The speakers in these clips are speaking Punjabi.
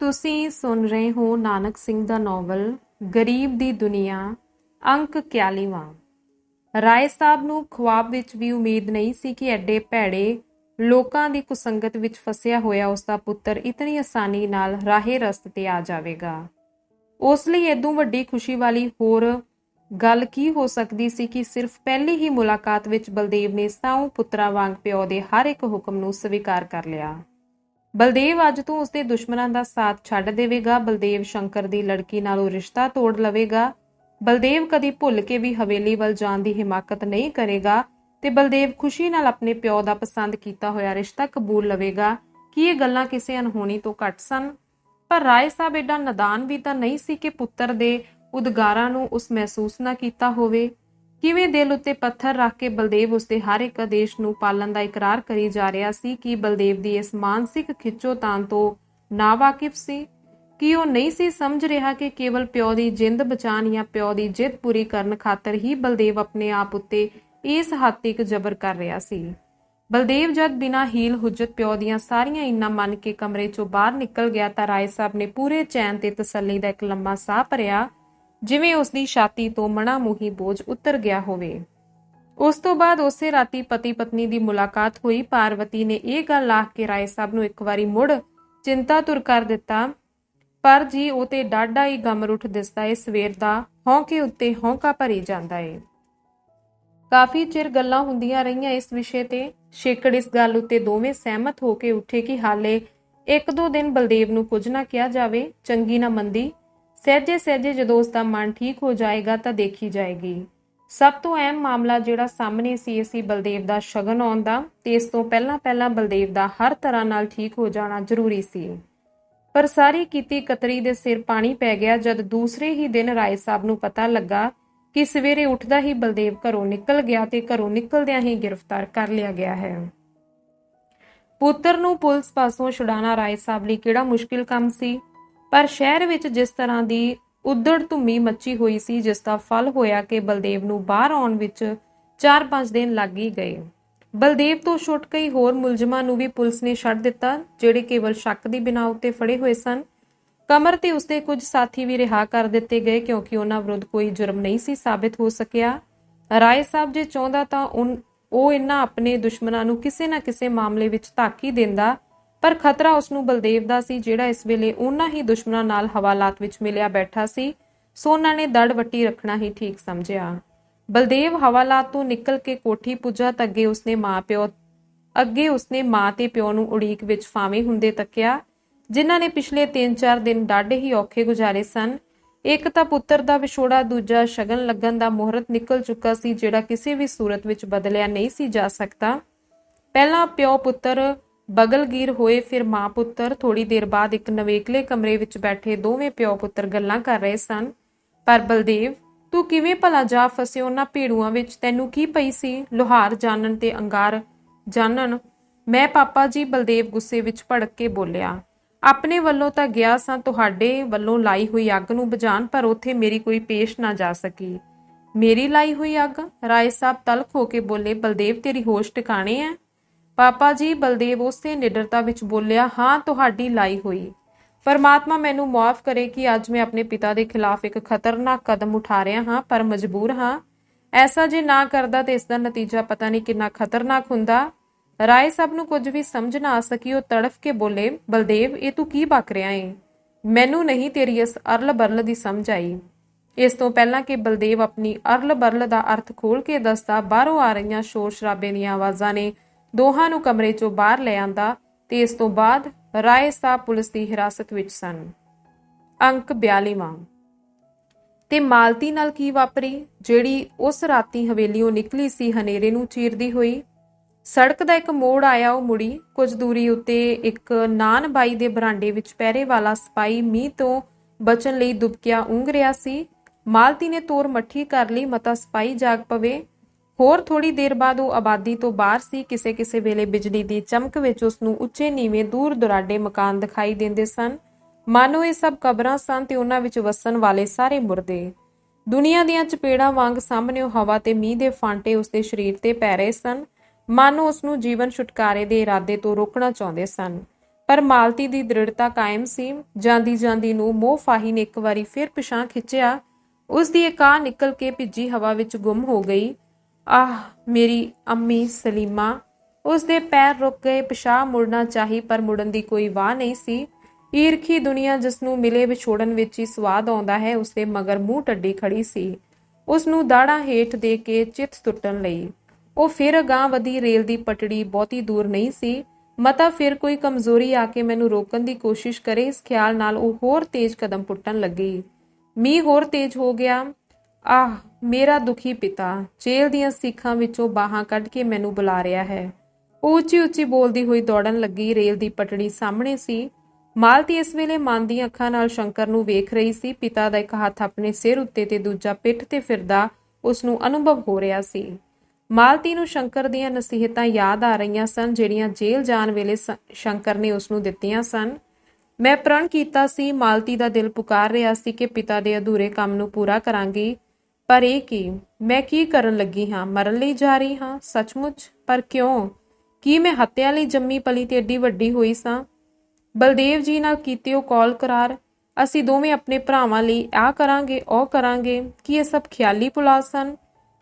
ਤੁਸੀਂ ਸੁਣ ਰਹੇ ਹੋ ਨਾਨਕ ਸਿੰਘ ਦਾ ਨੋਵਲ, ਗਰੀਬ ਦੀ ਦੁਨੀਆ, ਅੰਕ 41ਵਾਂ ਰਾਏ ਸਾਹਿਬ ਨੂੰ ਖੁਆਬ ਵਿੱਚ ਵੀ ਉਮੀਦ ਨਹੀਂ ਸੀ ਕਿ ਐਡੇ ਭੈੜੇ ਲੋਕਾਂ ਦੀ ਕੁਸੰਗਤ ਵਿੱਚ ਫਸਿਆ ਹੋਇਆ ਉਸ ਦਾ ਪੁੱਤਰ ਇਤਨੀ ਆਸਾਨੀ ਨਾਲ ਰਾਹੇ ਰਸਤੇ ਤੇ ਆ ਜਾਵੇਗਾ। ਉਸ ਲਈ ਇਦੋਂ ਵੱਡੀ ਖੁਸ਼ੀ ਵਾਲੀ ਹੋਰ ਗੱਲ ਕੀ ਹੋ ਸਕਦੀ ਸੀ ਕਿ ਸਿਰਫ ਪਹਿਲੀ ਹੀ ਮੁਲਾਕਾਤ ਵਿੱਚ ਬਲਦੇਵ ਨੇ ਸਾਉ ਪੁੱਤਰਾ ਵਾਂਗ ਪਿਓ ਦੇ ਹਰ ਇੱਕ ਹੁਕਮ ਨੂੰ ਸਵੀਕਾਰ ਕਰ ਲਿਆ। ਬਲਦੇਵ ਅੱਜ ਤੋਂ ਉਸਦੇ ਦੁਸ਼ਮਣਾਂ ਦਾ ਸਾਥ ਛੱਡ ਦੇਵੇਗਾ। ਬਲਦੇਵ ਸ਼ੰਕਰ ਦੀ ਲੜਕੀ ਨਾਲ ਉਹ ਰਿਸ਼ਤਾ ਤੋੜ ਲਵੇਗਾ। ਬਲਦੇਵ ਕਦੀ ਭੁੱਲ ਕੇ ਵੀ ਹਵੇਲੀ ਵੱਲ ਜਾਣ ਦੀ ਹਿਮਾਕਤ ਨਹੀਂ ਕਰੇਗਾ ਤੇ ਬਲਦੇਵ ਖੁਸ਼ੀ ਨਾਲ ਆਪਣੇ ਪਿਓ ਦਾ ਪਸੰਦ ਕੀਤਾ ਹੋਇਆ ਰਿਸ਼ਤਾ ਕਬੂਲ ਲਵੇਗਾ। ਕੀ ਇਹ ਗੱਲਾਂ ਕਿਸੇ ਅਨਹੋਣੀ ਤੋਂ ਘੱਟ ਸਨ? ਪਰ ਰਾਏ ਸਾਹਿਬ ਐਡਾ ਨਦਾਨ ਵੀ ਤਾਂ ਨਹੀਂ ਸੀ ਕਿ ਪੁੱਤਰ ਦੇ ਉਦਗਾਰਾਂ ਨੂੰ ਉਸ ਮਹਿਸੂਸ ਨਾ ਕੀਤਾ ਹੋਵੇ। ਕਿਵੇਂ ਦਿਲ ਉੱਤੇ ਪੱਥਰ ਰੱਖ ਕੇ ਬਲਦੇਵ ਉਸਦੇ ਹਰ ਇੱਕ ਆਦੇਸ਼ ਨੂੰ ਪਾਲਣ ਦਾ ਇਕਰਾਰ ਕਰੀ ਜਾ ਰਿਹਾ ਸੀ? ਕਿ ਬਲਦੇਵ ਦੀ ਇਸ ਮਾਨਸਿਕ ਖਿੱਚੋਤਾਣ ਤੋਂ ਨਾ ਵਾਕਿਫ ਸੀ? ਕਿ ਉਹ ਨਹੀਂ ਸੀ ਸਮਝ ਰਿਹਾ ਕਿ ਕੇਵਲ ਪਿਓ ਦੀ ਜਿੰਦ ਬਚਾਣ ਜਾਂ ਪਿਓ ਦੀ ਜਿੱਦ ਪੂਰੀ ਕਰਨ ਖਾਤਰ ਹੀ ਬਲਦੇਵ ਆਪਣੇ ਆਪ ਉੱਤੇ ਇਸ ਹੱਦ ਤੱਕ ਜ਼ਬਰ ਕਰ ਰਿਹਾ ਸੀ? ਬਲਦੇਵ ਜਦ ਬਿਨਾ ਹੀਲ ਹੁਜਤ ਪਿਓ ਦੀਆਂ ਸਾਰੀਆਂ ਇੰਨਾ ਮੰਨ ਕੇ ਕਮਰੇ ਚੋਂ ਬਾਹਰ ਨਿਕਲ ਗਿਆ ਤਾਂ ਰਾਏ ਸਾਹਿਬ ਨੇ ਪੂਰੇ ਚੈਨ ਤੇ ਤਸੱਲੀ ਦਾ ਇੱਕ ਲੰਮਾ ਸਾਹ ਭਰਿਆ। ਜਿਵੇਂ ਉਸ ਦੀ ਛਾਤੀ ਤੋਂ ਮਣਾ ਮੂਹੀ ਬੋਝ ਉਤਰ ਗਿਆ ਹੋਵੇ। ਉਸ ਤੋਂ ਬਾਅਦ ਉਸੇ ਰਾਤੀ ਪਤੀ ਪਤਨੀ ਦੀ ਮੁਲਾਕਾਤ ਹੋਈ। ਪਾਰਵਤੀ ਨੇ ਇਹ ਗੱਲ ਆਖ ਕੇ ਰਾਏ ਸਾਹਿਬ ਨੂੰ ਇੱਕ ਵਾਰੀ ਮੁੜ ਚਿੰਤਾ ਤੁਰ ਕਰ ਦਿੱਤਾ। ਪਰ ਜੀ, ਉਹ ਤੇ ਡਾਢਾ ਹੀ ਗਮਰ ਉੱਠ ਦਿਸਦਾ ਏ। ਸਵੇਰ ਦਾ ਹੌਂਕੇ ਉੱਤੇ ਹੌਂਕਾ ਭਰੀ ਜਾਂਦਾ ਏ। ਕਾਫੀ ਚਿਰ ਗੱਲਾਂ ਹੁੰਦੀਆਂ ਰਹੀਆਂ ਇਸ ਵਿਸ਼ੇ ਤੇ। ਸ਼ੇਕੜ ਇਸ ਗੱਲ ਉੱਤੇ ਦੋਵੇਂ ਸਹਿਮਤ ਹੋ ਕੇ ਉੱਠੇ ਕਿ ਹਾਲੇ ਇੱਕ ਦੋ ਦਿਨ ਬਲਦੇਵ ਨੂੰ ਕੁਝ ਨਾ ਕਿਹਾ ਜਾਵੇ। ਚੰਗੀ ਨਾ ਮੰਦੀ। ਸਹਿਜੇ ਸਹਿਜੇ ਜਦੋਂ ਉਸ ਦਾ ਮਨ ਠੀਕ ਹੋ ਜਾਏਗਾ ਤਾਂ ਦੇਖੀ ਜਾਏਗੀ। ਸਭ ਤੋਂ ਅਹਿਮ ਮਾਮਲਾ ਜਿਹੜਾ ਸਾਹਮਣੇ ਸੀ ਸੀ ਬਲਦੇਵ ਦਾ ਸ਼ਗਨ ਆਉਣ ਦਾ ਤੇ ਇਸ ਤੋਂ ਪਹਿਲਾਂ ਪਹਿਲਾਂ ਬਲਦੇਵ ਦਾ ਹਰ ਤਰ੍ਹਾਂ ਨਾਲ ਠੀਕ ਹੋ ਜਾਣਾ ਜ਼ਰੂਰੀ ਸੀ। ਪਰ ਸਾਰੀ ਕੀਤੀ ਕਤਰੀ ਦੇ ਸਿਰ ਪਾਣੀ ਪੈ ਗਿਆ ਜਦ ਦੂਸਰੇ ਹੀ ਦਿਨ ਰਾਏ ਸਾਹਿਬ ਨੂੰ ਪਤਾ ਲੱਗਾ ਕਿ ਸਵੇਰੇ ਉੱਠਦਾ ਹੀ ਬਲਦੇਵ ਘਰੋਂ ਨਿਕਲ ਗਿਆ ਤੇ ਘਰੋਂ ਨਿਕਲਦਿਆਂ ਹੀ ਗ੍ਰਿਫਤਾਰ ਕਰ ਲਿਆ ਗਿਆ ਹੈ। ਪੁੱਤਰ ਨੂੰ ਪੁਲਿਸ ਪਾਸੋਂ ਛੁਡਾਣਾ ਰਾਏ ਸਾਹਿਬ ਲਈ ਕਿਹੜਾ ਮੁਸ਼ਕਿਲ ਕੰਮ ਸੀ? ਪਰ ਸ਼ਹਿਰ ਵਿੱਚ ਜਿਸ ਤਰ੍ਹਾਂ ਦੀ ਉਦੜ ਧੁੰਮੀ ਮੱਚੀ ਹੋਈ ਸੀ, ਜਿਸ ਦਾ ਫਲ ਹੋਇਆ ਕਿ ਬਲਦੇਵ ਨੂੰ ਬਾਹਰ ਆਉਣ ਵਿੱਚ 4-5 ਦਿਨ ਲੱਗ ਹੀ ਗਏ। ਬਲਦੇਵ ਤੋਂ ਛੁੱਟ ਕਈ ਹੋਰ ਮੁਲਜ਼ਮਾਂ ਨੂੰ ਵੀ ਪੁਲਿਸ ਨੇ ਛੱਡ ਦਿੱਤਾ, ਜਿਹੜੇ ਕੇਵਲ ਸ਼ੱਕ ਦੀ ਬਿਨਾਂ ਉੱਤੇ ਫੜੇ ਹੋਏ ਸਨ। ਕਮਰ ਤੇ ਉਸਦੇ ਕੁਝ ਸਾਥੀ ਵੀ ਰਿਹਾ ਕਰ ਦਿੱਤੇ ਗਏ, ਕਿਉਂਕਿ ਉਹਨਾਂ ਵਿਰੁੱਧ ਕੋਈ ਜੁਰਮ ਨਹੀਂ ਸੀ ਸਾਬਿਤ ਹੋ ਸਕਿਆ। ਰਾਏ ਸਾਹਿਬ ਜੇ ਚਾਹੁੰਦਾ ਤਾਂ ਉਹ ਇਹਨਾਂ ਆਪਣੇ ਦੁਸ਼ਮਣਾਂ ਨੂੰ ਕਿਸੇ ਨਾ ਕਿਸੇ ਮਾਮਲੇ ਵਿੱਚ ਧਾਕੀ ਦਿੰਦਾ। ਪਰ ਖਤਰਾ ਉਸ ਨੂੰ ਬਲਦੇਵ ਦਾ ਸੀ, ਜਿਹੜਾ ਇਸ ਵੇਲੇ ਉਹਨਾਂ ਹੀ ਦੁਸ਼ਮਣਾਂ ਨਾਲ ਹਵਾਲਾਤ ਵਿੱਚ ਮਿਲਿਆ ਬੈਠਾ ਸੀ। ਸੋਨਾ ਨੇ ਦੜ ਵੱਟੀ ਰੱਖਣਾ ਹੀ ਠੀਕ ਸਮਝਿਆ। ਬਲਦੇਵ ਹਵਾਲਾਤ ਤੋਂ ਨਿਕਲ ਕੇ ਕੋਠੀ ਪੁੱਜਾ ਤਾਂ ਅੱਗੇ ਉਸਨੇ ਮਾਂ-ਪਿਓ, ਅੱਗੇ ਉਸਨੇ ਮਾਂ ਤੇ ਪਿਓ ਨੂੰ ਉਡੀਕ ਵਿੱਚ ਫਾਵੇਂ ਹੁੰਦੇ ਤੱਕਿਆ, ਜਿਨ੍ਹਾਂ ਨੇ ਪਿਛਲੇ 3-4 ਦਿਨ ਡਾਢੇ ਹੀ ਔਖੇ ਗੁਜ਼ਾਰੇ ਸਨ। ਇੱਕ ਤਾਂ ਪੁੱਤਰ ਦਾ ਵਿਛੋੜਾ, ਦੂਜਾ ਸ਼ਗਨ ਲੱਗਣ ਦਾ ਮੁਹੂਰਤ ਨਿਕਲ ਚੁੱਕਾ ਸੀ, ਜਿਹੜਾ ਕਿਸੇ ਵੀ ਸੂਰਤ ਵਿੱਚ ਬਦਲਿਆ ਨਹੀਂ ਸੀ ਜਾ ਸਕਦਾ। ਪਹਿਲਾਂ ਪਿਓ ਪੁੱਤਰ ਬਗਲਗੀਰ ਹੋਏ ਫਿਰ ਮਾਂ ਪੁੱਤਰ ਥੋੜੀ ਦੇਰ ਬਾਅਦ ਇੱਕ ਨਵੇਕਲੇ ਕਮਰੇ ਵਿੱਚ ਬੈਠੇ ਦੋਵੇਂ ਪਿਓ ਪੁੱਤਰ ਗੱਲਾਂ ਕਰ ਰਹੇ ਸਨ। ਪਰ ਬਲਦੇਵ, ਤੂੰ ਕਿਵੇਂ ਭਲਾ ਜਾ ਫਸੇ ਉਹਨਾਂ ਭੇੜੂਆਂ ਵਿੱਚ? ਤੈਨੂੰ ਕੀ ਪਈ ਸੀ? ਲੋਹਾਰ ਜਾਣਨ ਤੇ ਅੰਗਾਰ ਜਾਣਨ ਮੈਂ ਪਾਪਾ ਜੀ ਬਲਦੇਵ ਗੁੱਸੇ ਵਿੱਚ ਭੜਕ ਕੇ ਬੋਲਿਆ, ਆਪਣੇ ਵੱਲੋਂ ਤਾਂ ਗਿਆ ਸਾਂ, ਤੁਹਾਡੇ ਵੱਲੋਂ ਲਾਈ ਹੋਈ ਅੱਗ ਨੂੰ ਬੁਝਾਉਣ, ਪਰ ਉੱਥੇ ਮੇਰੀ ਕੋਈ ਪੇਸ਼ ਨਾ ਜਾ ਸਕੀ। ਮੇਰੀ ਲਾਈ ਹੋਈ ਅੱਗ? ਰਾਏ ਸਾਹਿਬ ਤਲਖ ਹੋ ਕੇ ਬੋਲੇ, ਬਲਦੇਵ ਤੇਰੀ ਹੋਸ਼ ਟਿਕਾਣੇ ਐ ਪਾਪਾ ਜੀ ਬਲਦੇਵ ਉਸੇ ਨਿਡਰਤਾ ਵਿੱਚ ਬੋਲਿਆ, ਹਾਂ, ਤੁਹਾਡੀ ਲਾਈ ਹੋਈ। ਪਰਮਾਤਮਾ ਮੈਨੂੰ ਮਾਫ ਕਰੇ ਕਿ ਅੱਜ ਮੈਂ ਆਪਣੇ ਪਿਤਾ ਦੇ ਖਿਲਾਫ ਇੱਕ ਖਤਰਨਾਕ ਕਦਮ ਉਠਾ ਰਿਹਾ ਹਾਂ, ਪਰ ਮਜਬੂਰ ਹਾਂ। ਐਸਾ ਜੇ ਨਾ ਕਰਦਾ ਤੇ ਇਸ ਦਾ ਨਤੀਜਾ ਪਤਾ ਨਹੀਂ ਕਿੰਨਾ ਖਤਰਨਾਕ ਹੁੰਦਾ। ਰਾਏ ਸਭ ਨੂੰ ਕੁਝ ਵੀ ਸਮਝ ਨਾ ਆ ਸਕੀ, ਉਹ ਤੜਫ ਕੇ ਬੋਲੇ, ਬਲਦੇਵ, ਇਹ ਤੂੰ ਕੀ ਬਕ ਰਿਹਾ ਏ? ਮੈਨੂੰ ਨਹੀਂ ਤੇਰੀ ਇਸ ਅਰਲ ਬਰਲ ਦੀ ਸਮਝ ਆਈ। ਇਸ ਤੋਂ ਪਹਿਲਾਂ ਕਿ ਬਲਦੇਵ ਆਪਣੀ ਅਰਲ ਬਰਲ ਦਾ ਅਰਥ ਖੋਲ ਕੇ ਦੱਸਦਾ, ਬਾਹਰੋਂ ਆ ਰਹੀਆਂ ਸ਼ੋਰ ਸ਼ਰਾਬੇ ਦੀਆਂ ਆਵਾਜ਼ਾਂ ਨੇ ਦੋਹਾਂ ਨੂੰ ਕਮਰੇ ਚੋਂ ਬਾਹਰ ਲੈ ਆਂਦਾ ਤੇ ਇਸ ਤੋਂ ਬਾਅਦ ਰਾਏ ਸਾਹਿਬ ਪੁਲਿਸ ਦੀ ਹਿਰਾਸਤ ਵਿੱਚ ਸਨ। ਅੰਕ 42ਵਾਂ ਤੇ ਮਾਲਤੀ ਨਾਲ ਕੀ ਵਾਪਰੀ? ਜਿਹੜੀ ਉਸ ਰਾਤੀ ਹਵੇਲੀੋਂ ਨਿਕਲੀ ਸੀ, ਹਨੇਰੇ ਨੂੰ ਚੀਰਦੀ ਹੋਈ। ਸੜਕ ਦਾ ਇੱਕ ਮੋੜ ਆਇਆ, ਉਹ ਮੁੜੀ। ਕੁਝ ਦੂਰੀ ਉੱਤੇ ਇੱਕ ਨਾਨ ਬਾਈ ਦੇ ਬਰਾਂਡੇ ਵਿੱਚ ਪਹਿਰੇ ਵਾਲਾ ਸਪਾਈ ਮੀਂਹ ਤੋਂ ਬਚਣ ਲਈ ਦੁਬਕਿਆ ਉਂਘ ਰਿਹਾ ਸੀ। ਮਾਲਤੀ ਨੇ ਤੋਰ ਮੱਠੀ ਕਰ ਲਈ, ਮਤਾ ਸਪਾਈ ਜਾਗ ਪਵੇ। ਹੋਰ ਥੋੜੀ ਦੇਰ ਬਾਅਦ ਉਹ ਆਬਾਦੀ ਤੋਂ ਬਾਹਰ ਸੀ। ਕਿਸੇ ਕਿਸੇ ਵੇਲੇ ਬਿਜਲੀ ਦੀ ਚਮਕ ਵਿੱਚ ਉਸ ਨੂੰ ਉੱਚੇ ਨੀਵੇਂ ਦੂਰ ਦੁਰਾਡੇ ਮਕਾਨ ਦਿਖਾਈ ਦਿੰਦੇ ਸਨ। ਮਾਨੋ ਇਹ ਸਭ ਕਬਰਾਂ ਸਨ ਤੇ ਉਹਨਾਂ ਵਿੱਚ ਵਸਣ ਵਾਲੇ ਸਾਰੇ ਮੁਰਦੇ। ਦੁਨੀਆ ਦੀਆਂ ਚਪੇੜਾਂ ਵਾਂਗ ਸਾਹਮਣੇ ਉਹ ਹਵਾ ਤੇ ਮੀਂਹ ਦੇ ਫਾਂਟੇ ਉਸਦੇ ਸਰੀਰ ਤੇ ਪੈ ਰਹੇ ਸਨ। ਮਾਨੋ ਉਸ ਨੂੰ ਜੀਵਨ ਛੁਟਕਾਰੇ ਦੇ ਇਰਾਦੇ ਤੋਂ ਰੋਕਣਾ ਚਾਹੁੰਦੇ ਸਨ। ਪਰ ਮਾਲਤੀ ਦੀ ਦ੍ਰਿੜਤਾ ਕਾਇਮ ਸੀ। ਜਾਂਦੀ ਜਾਂਦੀ ਨੂੰ ਮੋਹ ਫਾਹੀ ਨੇ ਇੱਕ ਵਾਰੀ ਫਿਰ ਪਿਛਾਂ ਖਿੱਚਿਆ। ਉਸ ਦੀ ਇੱਕ ਨਿਕਲ ਕੇ ਭਿੱਜੀ ਹਵਾ ਵਿੱਚ ਗੁੰਮ ਹੋ ਗਈ। ਆਹ ਮੇਰੀ ਅੰਮੀ ਸਲੀਮਾ ਉਸ ਦੇ ਪੈਰ ਰੁਕ ਗਏ, ਪਿਸ਼ਾਬ ਮੁੜਨਾ ਚਾਹੀ, ਪਰ ਮੁੜਨ ਦੀ ਕੋਈ ਵਾਹ ਨਹੀਂ ਸੀ। ਈਰਖੀ ਦੁਨੀਆ ਜਿਸ ਨੂੰ ਮਿਲੇ ਵਿਛੋੜਨ ਵਿੱਚ ਹੀ ਸਵਾਦ ਆਉਂਦਾ ਹੈ ਉਸ ਦੇ ਮਗਰ ਮੂੰਹ ਟੱਡੀ ਖੜੀ ਸੀ। ਉਸ ਨੂੰ ਦਾੜਾ ਹੇਠ ਦੇ ਕੇ ਚਿੱਤ ਟੁੱਟਣ ਲਈ। ਉਹ ਫਿਰ ਅਗਾਂਹ ਵਧੀ ਰੇਲ ਦੀ ਪਟੜੀ ਬਹੁਤੀ ਦੂਰ ਨਹੀਂ ਸੀ। ਮਤਾ ਫਿਰ ਕੋਈ ਕਮਜ਼ੋਰੀ ਆ ਕੇ ਮੈਨੂੰ ਰੋਕਣ ਦੀ ਕੋਸ਼ਿਸ਼ ਕਰੇ, ਇਸ ਖਿਆਲ ਨਾਲ ਉਹ ਹੋਰ ਤੇਜ਼ ਕਦਮ ਪੁੱਟਣ ਲੱਗੀ। ਮੀਂਹ ਹੋਰ ਤੇਜ਼ ਹੋ ਗਿਆ। ਆਹ ਮੇਰਾ ਦੁਖੀ ਪਿਤਾ, ਜੇਲ੍ਹ ਦੀਆਂ ਸਿੱਖਾਂ ਵਿੱਚੋਂ ਬਾਹਾਂ ਕੱਢ ਕੇ ਮੈਨੂੰ ਬੁਲਾ ਰਿਹਾ ਹੈ। ਉਹ ਉੱਚੀ ਉੱਚੀ ਬੋਲਦੀ ਹੋਈ ਦੌੜਨ ਲੱਗੀ, ਰੇਲ ਦੀ ਪਟੜੀ ਸਾਹਮਣੇ ਸੀ। ਮਾਲਤੀ ਇਸ ਵੇਲੇ ਮਨ ਦੀਆਂ ਅੱਖਾਂ ਨਾਲ ਸ਼ੰਕਰ ਨੂੰ ਵੇਖ ਰਹੀ ਸੀ। ਪਿਤਾ ਦਾ ਇੱਕ ਹੱਥ ਆਪਣੇ ਸਿਰ ਉੱਤੇ ਤੇ ਦੂਜਾ ਪਿੱਠ ਤੇ ਫਿਰਦਾ ਉਸ ਨੂੰ ਅਨੁਭਵ ਹੋ ਰਿਹਾ ਸੀ। ਮਾਲਤੀ ਨੂੰ ਸ਼ੰਕਰ ਦੀਆਂ ਨਸੀਹਤਾਂ ਯਾਦ ਆ ਰਹੀਆਂ ਸਨ, ਜਿਹੜੀਆਂ ਜੇਲ੍ਹ ਜਾਣ ਵੇਲੇ ਸ- ਸ਼ੰਕਰ ਨੇ ਉਸ ਨੂੰ ਦਿੱਤੀਆਂ ਸਨ। ਮੈਂ ਪ੍ਰਣ ਕੀਤਾ ਸੀ, ਮਾਲਤੀ ਦਾ ਦਿਲ ਪੁਕਾਰ ਰਿਹਾ ਸੀ ਕਿ ਪਿਤਾ ਦੇ ਅਧੂਰੇ ਕੰਮ ਨੂੰ ਪੂਰਾ ਕਰਾਂਗੀ। ਪਰ ਇਹ ਕੀ ਮੈਂ ਕੀ ਕਰਨ ਲੱਗੀ ਹਾਂ? ਮਰਨ ਲਈ ਜਾ ਰਹੀ ਹਾਂ? ਸੱਚਮੁੱਚ? ਪਰ ਕਿਉਂ? ਕੀ ਮੈਂ ਹੱਤਿਆ ਲਈ ਜੰਮੀ ਪਲੀ ਤੇ ਏਡੀ ਵੱਡੀ ਹੋਈ ਸਾਂ? ਬਲਦੇਵ ਜੀ ਨਾਲ ਕੀਤੇ ਉਹ ਕਾਲ ਕਰਾਰ। ਅਸੀਂ ਦੋਵੇਂ ਆਪਣੇ ਭਰਾਵਾਂ ਲਈ ਆ ਕਰਾਂਗੇ, ਉਹ ਕਰਾਂਗੇ। ਕੀ ਇਹ ਸਭ ਖਿਆਲੀ ਪੁਲਾਸ ਸਨ?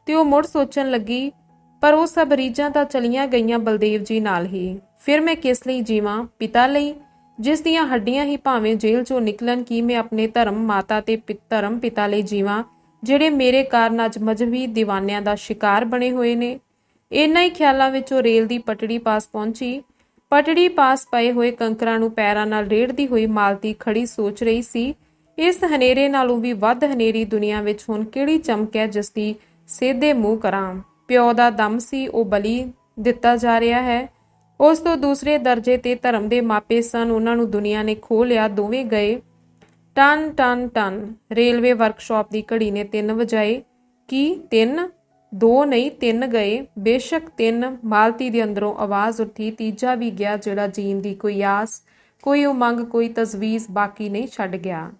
ਤੇ ਉਹ ਮੁੜ ਸੋਚਣ ਲੱਗੀ, ਪਰ ਉਹ ਸਭ ਰੀਝਾਂ ਤਾਂ ਚਲੀਆਂ ਗਈਆਂ ਬਲਦੇਵ ਜੀ ਨਾਲ ਹੀ। ਫਿਰ ਮੈਂ ਕਿਸ ਲਈ ਜੀਵਾਂ? ਪਿਤਾ ਲਈ? ਜਿਸ ਦੀਆਂ ਹੱਡੀਆਂ ਹੀ ਭਾਵੇਂ ਜੇਲ੍ਹ ਚੋਂ ਨਿਕਲਣ, ਕੀ ਮੈਂ ਆਪਣੇ ਧਰਮ ਮਾਤਾ ਤੇ ਪਿ- ਧਰਮ ਪਿਤਾ ਲਈ ਜੀਵਾਂ? ਜਿਹੜੇ ਮੇਰੇ ਕਾਰਨ ਅੱਜ ਮਜਬੀ دیਵਾਨਿਆਂ ਦਾ ਸ਼ਿਕਾਰ ਬਣੇ ਹੋਏ ਨੇ। ਇੰਨਾ ਹੀ ਖਿਆਲਾਂ ਵਿੱਚ ਉਹ ਰੇਲ ਦੀ ਪਟੜੀ ਪਾਸ ਪਹੁੰਚੀ। ਪਟੜੀ ਪਾਸ ਪਏ ਹੋਏ ਕੰਕਰਾਂ ਨੂੰ ਪੈਰਾਂ ਨਾਲ ਰੇੜਦੀ ਹੋਈ ਮਾਲਤੀ ਖੜੀ ਸੋਚ ਰਹੀ ਸੀ, ਇਸ ਹਨੇਰੇ ਨਾਲੋਂ ਵੀ ਵੱਧ ਹਨੇਰੀ ਦੁਨੀਆ ਵਿੱਚ ਹੁਣ ਕਿਹੜੀ ਚਮਕ ਹੈ ਜਿਸ ਦੀ ਸਿੱਧੇ ਮੂੰਹ ਕਰਾਂ। ਪਿਓ ਦਾ ਦਮ ਸੀ, ਉਹ ਬਲੀ ਦਿੱਤਾ ਜਾ ਰਿਹਾ ਹੈ। ਉਸ ਤੋਂ ਦੂਸਰੇ ਦਰਜੇ ਤੇ ਧਰਮ ਦੇ ਮਾਪੇ ਸਨ, ਉਹਨਾਂ ਨੂੰ ਦੁਨੀਆ ਨੇ ਖੋ ਲਿਆ, ਦੋਵੇਂ ਗਏ। ਟਨ ਟਨ ਟਨ। ਰੇਲਵੇ ਵਰਕਸ਼ਾਪ ਦੀ ਘੜੀ ਨੇ 3 ਵਜਾਏ। ਕੀ 3 ਦੋ ਨਹੀਂ, ਤਿੰਨ ਗਏ। ਬੇਸ਼ੱਕ ਤਿੰਨ। ਮਾਲਤੀ ਦੇ ਅੰਦਰੋਂ ਆਵਾਜ਼ ਉੱਠੀ, ਤੀਜਾ ਵੀ ਗਿਆ ਜਿਹੜਾ ਜੀਣ ਦੀ ਕੋਈ ਆਸ, ਕੋਈ ਉਮੰਗ, ਕੋਈ ਤਜਵੀਜ਼ ਬਾਕੀ ਨਹੀਂ ਛੱਡ ਗਿਆ।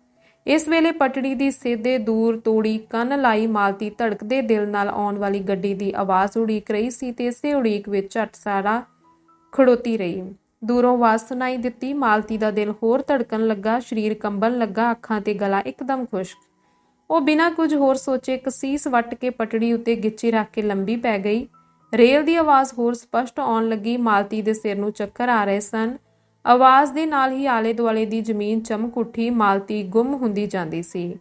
ਇਸ ਵੇਲੇ ਪਟੜੀ ਦੀ ਸਿੱਧੇ ਦੂਰ ਤੋੜੀ ਕੰਨ ਲਾਈ ਮਾਲਤੀ ਧੜਕਦੇ ਦਿਲ ਨਾਲ ਆਉਣ ਵਾਲੀ ਗੱਡੀ ਦੀ ਆਵਾਜ਼ ਉਡੀਕ ਰਹੀ ਸੀ ਤੇ ਇਸੇ ਉਡੀਕ ਵਿੱਚ ਝਟ ਸਾਰਾ ਖੜੋਤੀ ਰਹੀ। ਦੂਰੋਂ ਆਵਾਜ਼ ਸੁਣਾਈ ਦਿੱਤੀ। ਮਾਲਤੀ ਦਾ ਦਿਲ ਹੋਰ ਧੜਕਣ ਲੱਗਾ। ਸਰੀਰ ਕੰਬਣ ਲੱਗਾ। ਅੱਖਾਂ ਤੇ ਗਲਾ ਇੱਕਦਮ ਖੁਸ਼ਕ ਉਹ ਬਿਨਾਂ ਕੁਝ ਹੋਰ ਸੋਚੇ ਕਸੀਸ ਵੱਟ ਕੇ ਪਟੜੀ ਉੱਤੇ ਗਿੱਚੀ ਰੱਖ ਕੇ ਲੰਬੀ ਪੈ ਗਈ। ਰੇਲ ਦੀ ਆਵਾਜ਼ ਹੋਰ ਸਪਸ਼ਟ ਆਉਣ ਲੱਗੀ। ਮਾਲਤੀ ਦੇ ਸਿਰ ਨੂੰ ਚੱਕਰ ਆ ਰਹੇ ਸਨ। ਆਵਾਜ਼ ਦੇ ਨਾਲ ਹੀ ਆਲੇ ਦੁਆਲੇ ਦੀ ਜ਼ਮੀਨ ਚਮਕ ਉੱਠੀ। ਮਾਲਤੀ ਗੁੰਮ ਹੁੰਦੀ ਜਾਂਦੀ ਸੀ।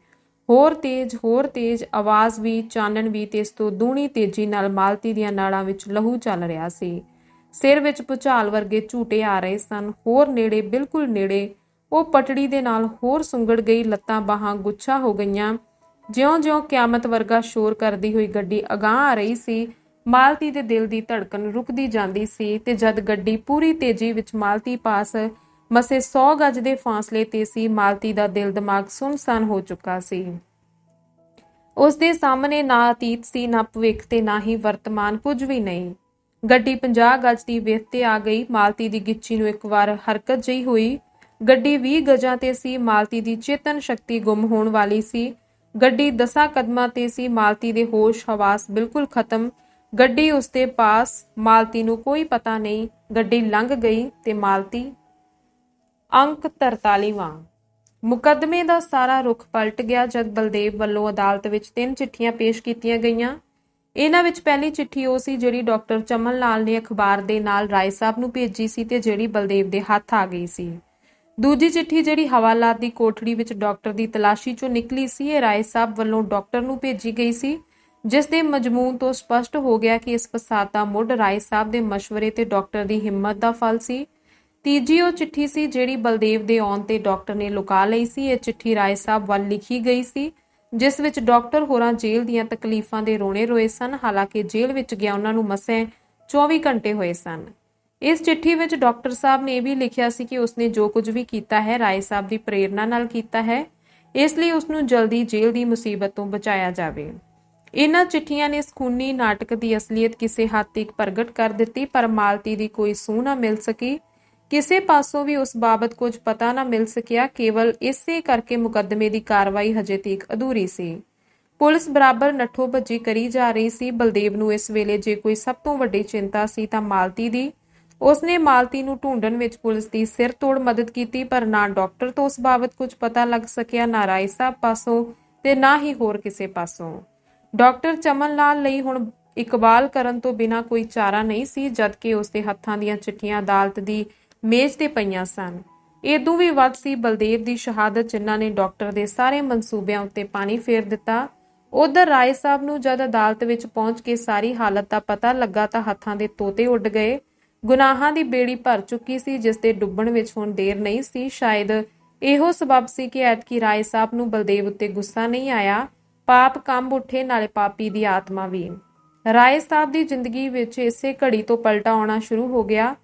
ਹੋਰ ਤੇਜ਼ ਹੋਰ ਤੇਜ਼ ਆਵਾਜ਼ ਵੀ, ਚਾਨਣ ਵੀ ਤੇ ਇਸ ਤੋਂ ਦੂਣੀ ਤੇਜ਼ੀ ਨਾਲ ਮਾਲਤੀ ਦੀਆਂ ਨਾੜਾਂ ਵਿੱਚ ਲਹੂ ਚੱਲ ਰਿਹਾ ਸੀ। ਸਿਰ ਵਿੱਚ ਭੁਚਾਲ ਵਰਗੇ ਝੂਟੇ ਆ ਰਹੇ ਸਨ। ਹੋਰ ਨੇੜੇ ਬਿਲਕੁਲ ਨੇੜੇ ਉਹ ਪਟੜੀ ਦੇ ਨਾਲ ਹੋਰ ਸੁੰਗੜ ਗਈ, ਲੱਤਾਂ ਬਾਹਾਂ ਗੁੱਛਾ ਹੋ ਗਈਆਂ। ਜਿਉਂ-ਜਿਉਂ ਕਿਆਮਤ ਵਰਗਾ ਸ਼ੋਰ ਕਰਦੀ ਹੋਈ ਗੱਡੀ ਅਗਾਂਹ ਆ ਰਹੀ ਸੀ, ਮਾਲਤੀ ਦੇ ਦਿਲ ਦੀ ਧੜਕਣ ਰੁਕਦੀ ਜਾਂਦੀ ਸੀ ਤੇ ਜਦ ਗੱਡੀ ਪੂਰੀ ਤੇਜ਼ੀ ਵਿੱਚ ਮਾਲਤੀ ਪਾਸ ਮਸੇ 100 ਗਜ ਦੇ ਫਾਸਲੇ ਤੇ ਸੀ, ਮਾਲਤੀ ਦਾ ਦਿਲ ਦਿਮਾਗ ਸੁੰਨਸਾਨ ਹੋ ਚੁੱਕਾ ਸੀ। ਉਸ ਦੇ ਸਾਹਮਣੇ ਨਾ ਅਤੀਤ ਸੀ, ਨਾ ਭਵਿੱਖ ਤੇ ਨਾ ਹੀ ਵਰਤਮਾਨ ਕੁਝ ਵੀ ਨਹੀਂ। ਗੱਡੀ 50 ਗਜ ਦੀ ਵਿੱਥ ਤੇ ਆ ਗਈ। ਮਾਲਤੀ ਦੀ ਗਿੱਚੀ ਨੂੰ ਇੱਕ ਵਾਰ ਹਰਕਤ ਜਈ ਹੋਈ। ਗੱਡੀ 20 ਗਜਾਂ ਤੇ ਸੀ। ਮਾਲਤੀ ਦੀ ਚੇਤਨ ਸ਼ਕਤੀ ਗੁੰਮ ਹੋਣ ਵਾਲੀ ਸੀ। ਗੱਡੀ 10 ਕਦਮਾਂ ਤੇ ਸੀ। ਮਾਲਤੀ ਦੇ ਹੋਸ਼ ਹਵਾਸ ਬਿਲਕੁਲ ਖਤਮ। ਗੱਡੀ ਉਸਦੇ ਪਾਸ। ਮਾਲਤੀ ਨੂੰ ਕੋਈ ਪਤਾ ਨਹੀਂ। ਗੱਡੀ ਲੰਘ ਗਈ ਤੇ ਮਾਲਤੀ ਅੰਕ 43ਵਾਂ ਮੁਕੱਦਮੇ ਦਾ ਸਾਰਾ ਰੁਖ ਪਲਟ ਗਿਆ। ਜਦ ਬਲਦੇਵ ਵੱਲੋਂ ਅਦਾਲਤ ਵਿੱਚ ਤਿੰਨ ਚਿੱਠੀਆਂ ਪੇਸ਼ ਕੀਤੀਆਂ ਗਈਆਂ। ਇਹਨਾਂ ਵਿੱਚ ਪਹਿਲੀ ਚਿੱਠੀ ਉਹ ਸੀ ਜਿਹੜੀ ਡਾਕਟਰ ਚਮਨ ਲਾਲ ਨੇ ਅਖਬਾਰ ਦੇ ਨਾਲ ਰਾਏ ਸਾਹਿਬ ਨੂੰ ਭੇਜੀ ਸੀ ਤੇ ਜਿਹੜੀ ਬਲਦੇਵ ਦੇ ਹੱਥ ਆ ਗਈ ਸੀ। ਦੂਜੀ ਚਿੱਠੀ ਜਿਹੜੀ ਹਵਾਲਾਤ ਦੀ ਕੋਠੜੀ ਵਿੱਚ ਡਾਕਟਰ ਦੀ ਤਲਾਸ਼ੀ ਚੋਂ ਨਿਕਲੀ ਸੀ, ਇਹ ਰਾਏ ਸਾਹਿਬ ਵੱਲੋਂ ਡਾਕਟਰ ਨੂੰ ਭੇਜੀ ਗਈ ਸੀ, ਜਿਸ ਦੇ ਮਜਮੂਨ ਤੋਂ ਸਪਸ਼ਟ ਹੋ ਗਿਆ ਕਿ ਇਸ ਫਸਾਦ ਦਾ ਮੁੱਢ ਰਾਏ ਸਾਹਿਬ ਦੇ مشਵਰੇ ਤੇ ਡਾਕਟਰ ਦੀ ਹਿੰਮਤ ਦਾ ਫਲ ਸੀ। ਤੀਜੀ ਉਹ ਚਿੱਠੀ ਸੀ ਜਿਹੜੀ ਬਲਦੇਵ ਦੇ ਆਉਣ ਤੇ ਡਾਕਟਰ ਨੇ ਲੁਕਾ ਲਈ ਸੀ, ਇਹ ਚਿੱਠੀ ਰਾਏ ਸਾਹਿਬ ਵੱਲ ਲਿਖੀ ਗਈ ਸੀ। ਜਿਸ ਵਿੱਚ ਡਾਕਟਰ ਹੋਰਾਂ ਜੇਲ੍ਹ ਦੀਆਂ ਤਕਲੀਫਾਂ ਦੇ ਰੋਣੇ ਰੋਏ ਸਨ, ਹਾਲਾਂਕਿ ਜੇਲ੍ਹ ਵਿੱਚ ਗਿਆ ਉਹਨਾਂ ਨੂੰ ਮਸੇ 24 ਘੰਟੇ ਹੋਏ ਸਨ। ਇਸ ਚਿੱਠੀ ਵਿੱਚ ਡਾਕਟਰ ਸਾਹਿਬ ਨੇ ਇਹ ਵੀ ਲਿਖਿਆ ਸੀ ਕਿ ਉਸਨੇ ਜੋ ਕੁਝ ਵੀ ਕੀਤਾ ਹੈ, ਰਾਏ ਸਾਹਿਬ ਦੀ ਪ੍ਰੇਰਣਾ ਨਾਲ ਕੀਤਾ ਹੈ। ਇਸ ਲਈ ਉਸ ਨੂੰ ਜਲਦੀ ਜੇਲ੍ਹ ਦੀ ਮੁਸੀਬਤ ਤੋਂ ਬਚਾਇਆ ਜਾਵੇ। ਇਹਨਾਂ ਚਿੱਠੀਆਂ ਨੇ ਸਕੂਨੀ ਨਾਟਕ ਦੀ ਅਸਲੀਅਤ ਕਿਸੇ ਹੱਦ ਤੱਕ ਪ੍ਰਗਟ ਕਰ ਦਿੱਤੀ, ਪਰ ਮਾਲਤੀ ਦੀ ਕੋਈ ਸੂਹ ਨਾ ਮਿਲ ਸਕੀ। ਕਿਸੇ ਪਾਸੋਂ ਵੀ ਉਸ ਬਾਬਤ ਕੁਝ ਪਤਾ ਨਾ ਮਿਲ ਸਕਿਆ, ਕੇਵਲ ਇਸੇ ਕਰਕੇ ਮੁਕੱਦਮੇ ਦੀ ਕਾਰਵਾਈ ਹਜੇ ਤੱਕ ਅਧੂਰੀ ਸੀ। ਪੁਲਿਸ ਬਰਾਬਰ ਨੱਠੋ ਭੱਜੀ ਕਰੀ ਜਾ ਰਹੀ ਸੀ। ਬਲਦੇਵ ਨੂੰ ਇਸ ਵੇਲੇ ਜੇ ਕੋਈ ਸਭ ਤੋਂ ਵੱਡੀ ਚਿੰਤਾ ਸੀ ਤਾਂ ਮਾਲਤੀ ਦੀ। ਉਸਨੇ ਮਾਲਤੀ ਨੂੰ ਢੂੰਡਣ ਵਿੱਚ ਪੁਲਿਸ ਦੀ ਸਿਰ ਤੋੜ ਮਦਦ ਕੀਤੀ, ਪਰ ਨਾ ਡਾਕਟਰ ਤੋਂ ਉਸ ਬਾਬਤ ਕੁਝ ਪਤਾ ਲੱਗ ਸਕਿਆ, ਨਾ ਰਾਏ ਸਾਹਿਬ ਪਾਸੋਂ ਤੇ ਨਾ ਹੀ ਹੋਰ ਕਿਸੇ ਪਾਸੋਂ। ਡਾਕਟਰ ਚਮਨ ਲਾਲ ਲਈ ਹੁਣ ਇਕਬਾਲ ਕਰਨ ਤੋਂ ਬਿਨਾ ਕੋਈ ਚਾਰਾ ਨਹੀਂ ਸੀ, ਜਦਕਿ ਉਸ ਦੇ ਹੱਥਾਂ ਦੀਆਂ ਚਿੱਠੀਆਂ ਅਦਾਲਤ ਦੀ ਮੇਜ਼ ਤੇ ਪਈਆਂ ਸਨ। ਇਦੋਂ ਵੀ ਵੱਧ ਸੀ ਬਲਦੇਵ ਦੀ ਸ਼ਹਾਦਤ ਜਿਨ੍ਹਾਂ ਨੇ ਡਾਕਟਰ ਦੇ ਸਾਰੇ ਮਨਸੂਬਿਆਂ ਉੱਤੇ ਪਾਣੀ ਫੇਰ ਦਿੱਤਾ, ਉਧਰ ਰਾਏ ਸਾਹਿਬ ਨੂੰ ਜਦ ਅਦਾਲਤ ਵਿੱਚ ਪਹੁੰਚ ਕੇ ਸਾਰੀ ਹਾਲਤ ਦਾ ਪਤਾ ਲੱਗਾ ਤਾਂ ਹੱਥਾਂ ਦੇ ਤੋਤੇ ਉੱਡ ਗਏ। ਗੁਨਾਹਾਂ ਦੀ ਬੇੜੀ ਭਰ ਚੁੱਕੀ ਸੀ, ਜਿਸ ਦੇ ਡੁੱਬਣ ਵਿੱਚ ਹੁਣ ਦੇਰ ਨਹੀਂ ਸੀ। ਸ਼ਾਇਦ ਇਹੋ ਸਬਬ ਸੀ ਕਿ ਐਤਕੀ ਰਾਏ ਸਾਹਿਬ ਨੂੰ ਬਲਦੇਵ ਉੱਤੇ ਗੁੱਸਾ ਨਹੀਂ ਆਇਆ। ਪਾਪ ਕੰਬ ਉੱਠੇ, ਨਾਲੇ ਪਾਪੀ ਦੀ ਆਤਮਾ ਵੀ। ਰਾਏ ਸਾਹਿਬ ਦੀ ਜ਼ਿੰਦਗੀ ਵਿੱਚ ਇਸੇ ਘੜੀ ਤੋਂ ਪਲਟਾ ਆਉਣਾ ਸ਼ੁਰੂ ਹੋ ਗਿਆ।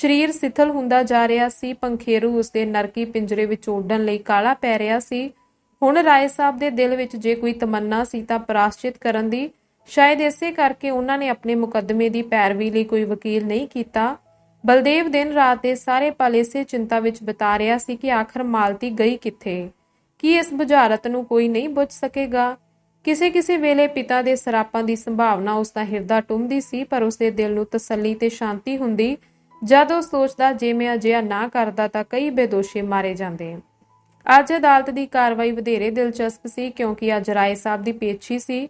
ਸਰੀਰ ਸਿਥਲ ਹੁੰਦਾ ਜਾ ਰਿਹਾ ਸੀ, ਪੰਖੇਰੂ ਉਸਦੇ ਨਰਕੀ ਪਿੰਜਰੇ ਵਿੱਚ ਉੱਡਣ ਲਈ ਕਾਲਾ ਪੈ ਰਿਹਾ ਸੀ। ਹੁਣ ਰਾਏ ਸਾਹਿਬ ਦੇ ਦਿਲ ਵਿੱਚ ਜੇ ਕੋਈ ਤਮੰਨਾ ਸੀ ਤਾਂ ਪ੍ਰਾਸ਼ਚਿਤ ਕਰਨ ਦੀ, ਸ਼ਾਇਦ ਇਸੇ ਕਰਕੇ ਉਹਨਾਂ ਨੇ ਆਪਣੇ ਮੁਕੱਦਮੇ ਦੀ ਪੈਰਵੀ ਲਈ ਕੋਈ ਵਕੀਲ ਨਹੀਂ ਕੀਤਾ। ਬਲਦੇਵ ਦਿਨ ਰਾਤ ਦੇ ਸਾਰੇ ਪਲ ਇਸੇ ਚਿੰਤਾ ਵਿੱਚ ਬਿਤਾ ਰਿਹਾ ਸੀ ਕਿ ਆਖਰ ਮਾਲਤੀ ਗਈ ਕਿੱਥੇ? ਕੀ ਇਸ ਬੁਝਾਰਤ ਨੂੰ ਕੋਈ ਨਹੀਂ ਬੁੱਝ ਸਕੇਗਾ? ਕਿਸੇ ਕਿਸੇ ਵੇਲੇ ਪਿਤਾ ਦੇ ਸਰਾਪਾਂ ਦੀ ਸੰਭਾਵਨਾ ਉਸ ਦਾ ਹਿਰਦਾ ਟੁੰਬਦੀ ਸੀ, ਪਰ ਉਸ ਦੇ ਦਿਲ ਨੂੰ ਤਸੱਲੀ ਤੇ ਸ਼ਾਂਤੀ ਹੁੰਦੀ ਜਦ ਉਹ ਸੋਚਦਾ ਜੇ ਮੈਂ ਅਜਿਹਾ ਨਾ ਕਰਦਾ ਤਾਂ ਕਈ ਬੇਦੋਸ਼ੀ ਮਾਰੇ ਜਾਂਦੇ ਅੱਜ ਅਦਾਲਤ ਦੀ ਕਾਰਵਾਈ ਵਧੇਰੇ ਦਿਲਚਸਪ ਸੀ ਕਿਉਂਕਿ ਅੱਜ ਰਾਏ ਸਾਹਿਬ ਦੀ ਪੇਸ਼ੀ ਸੀ।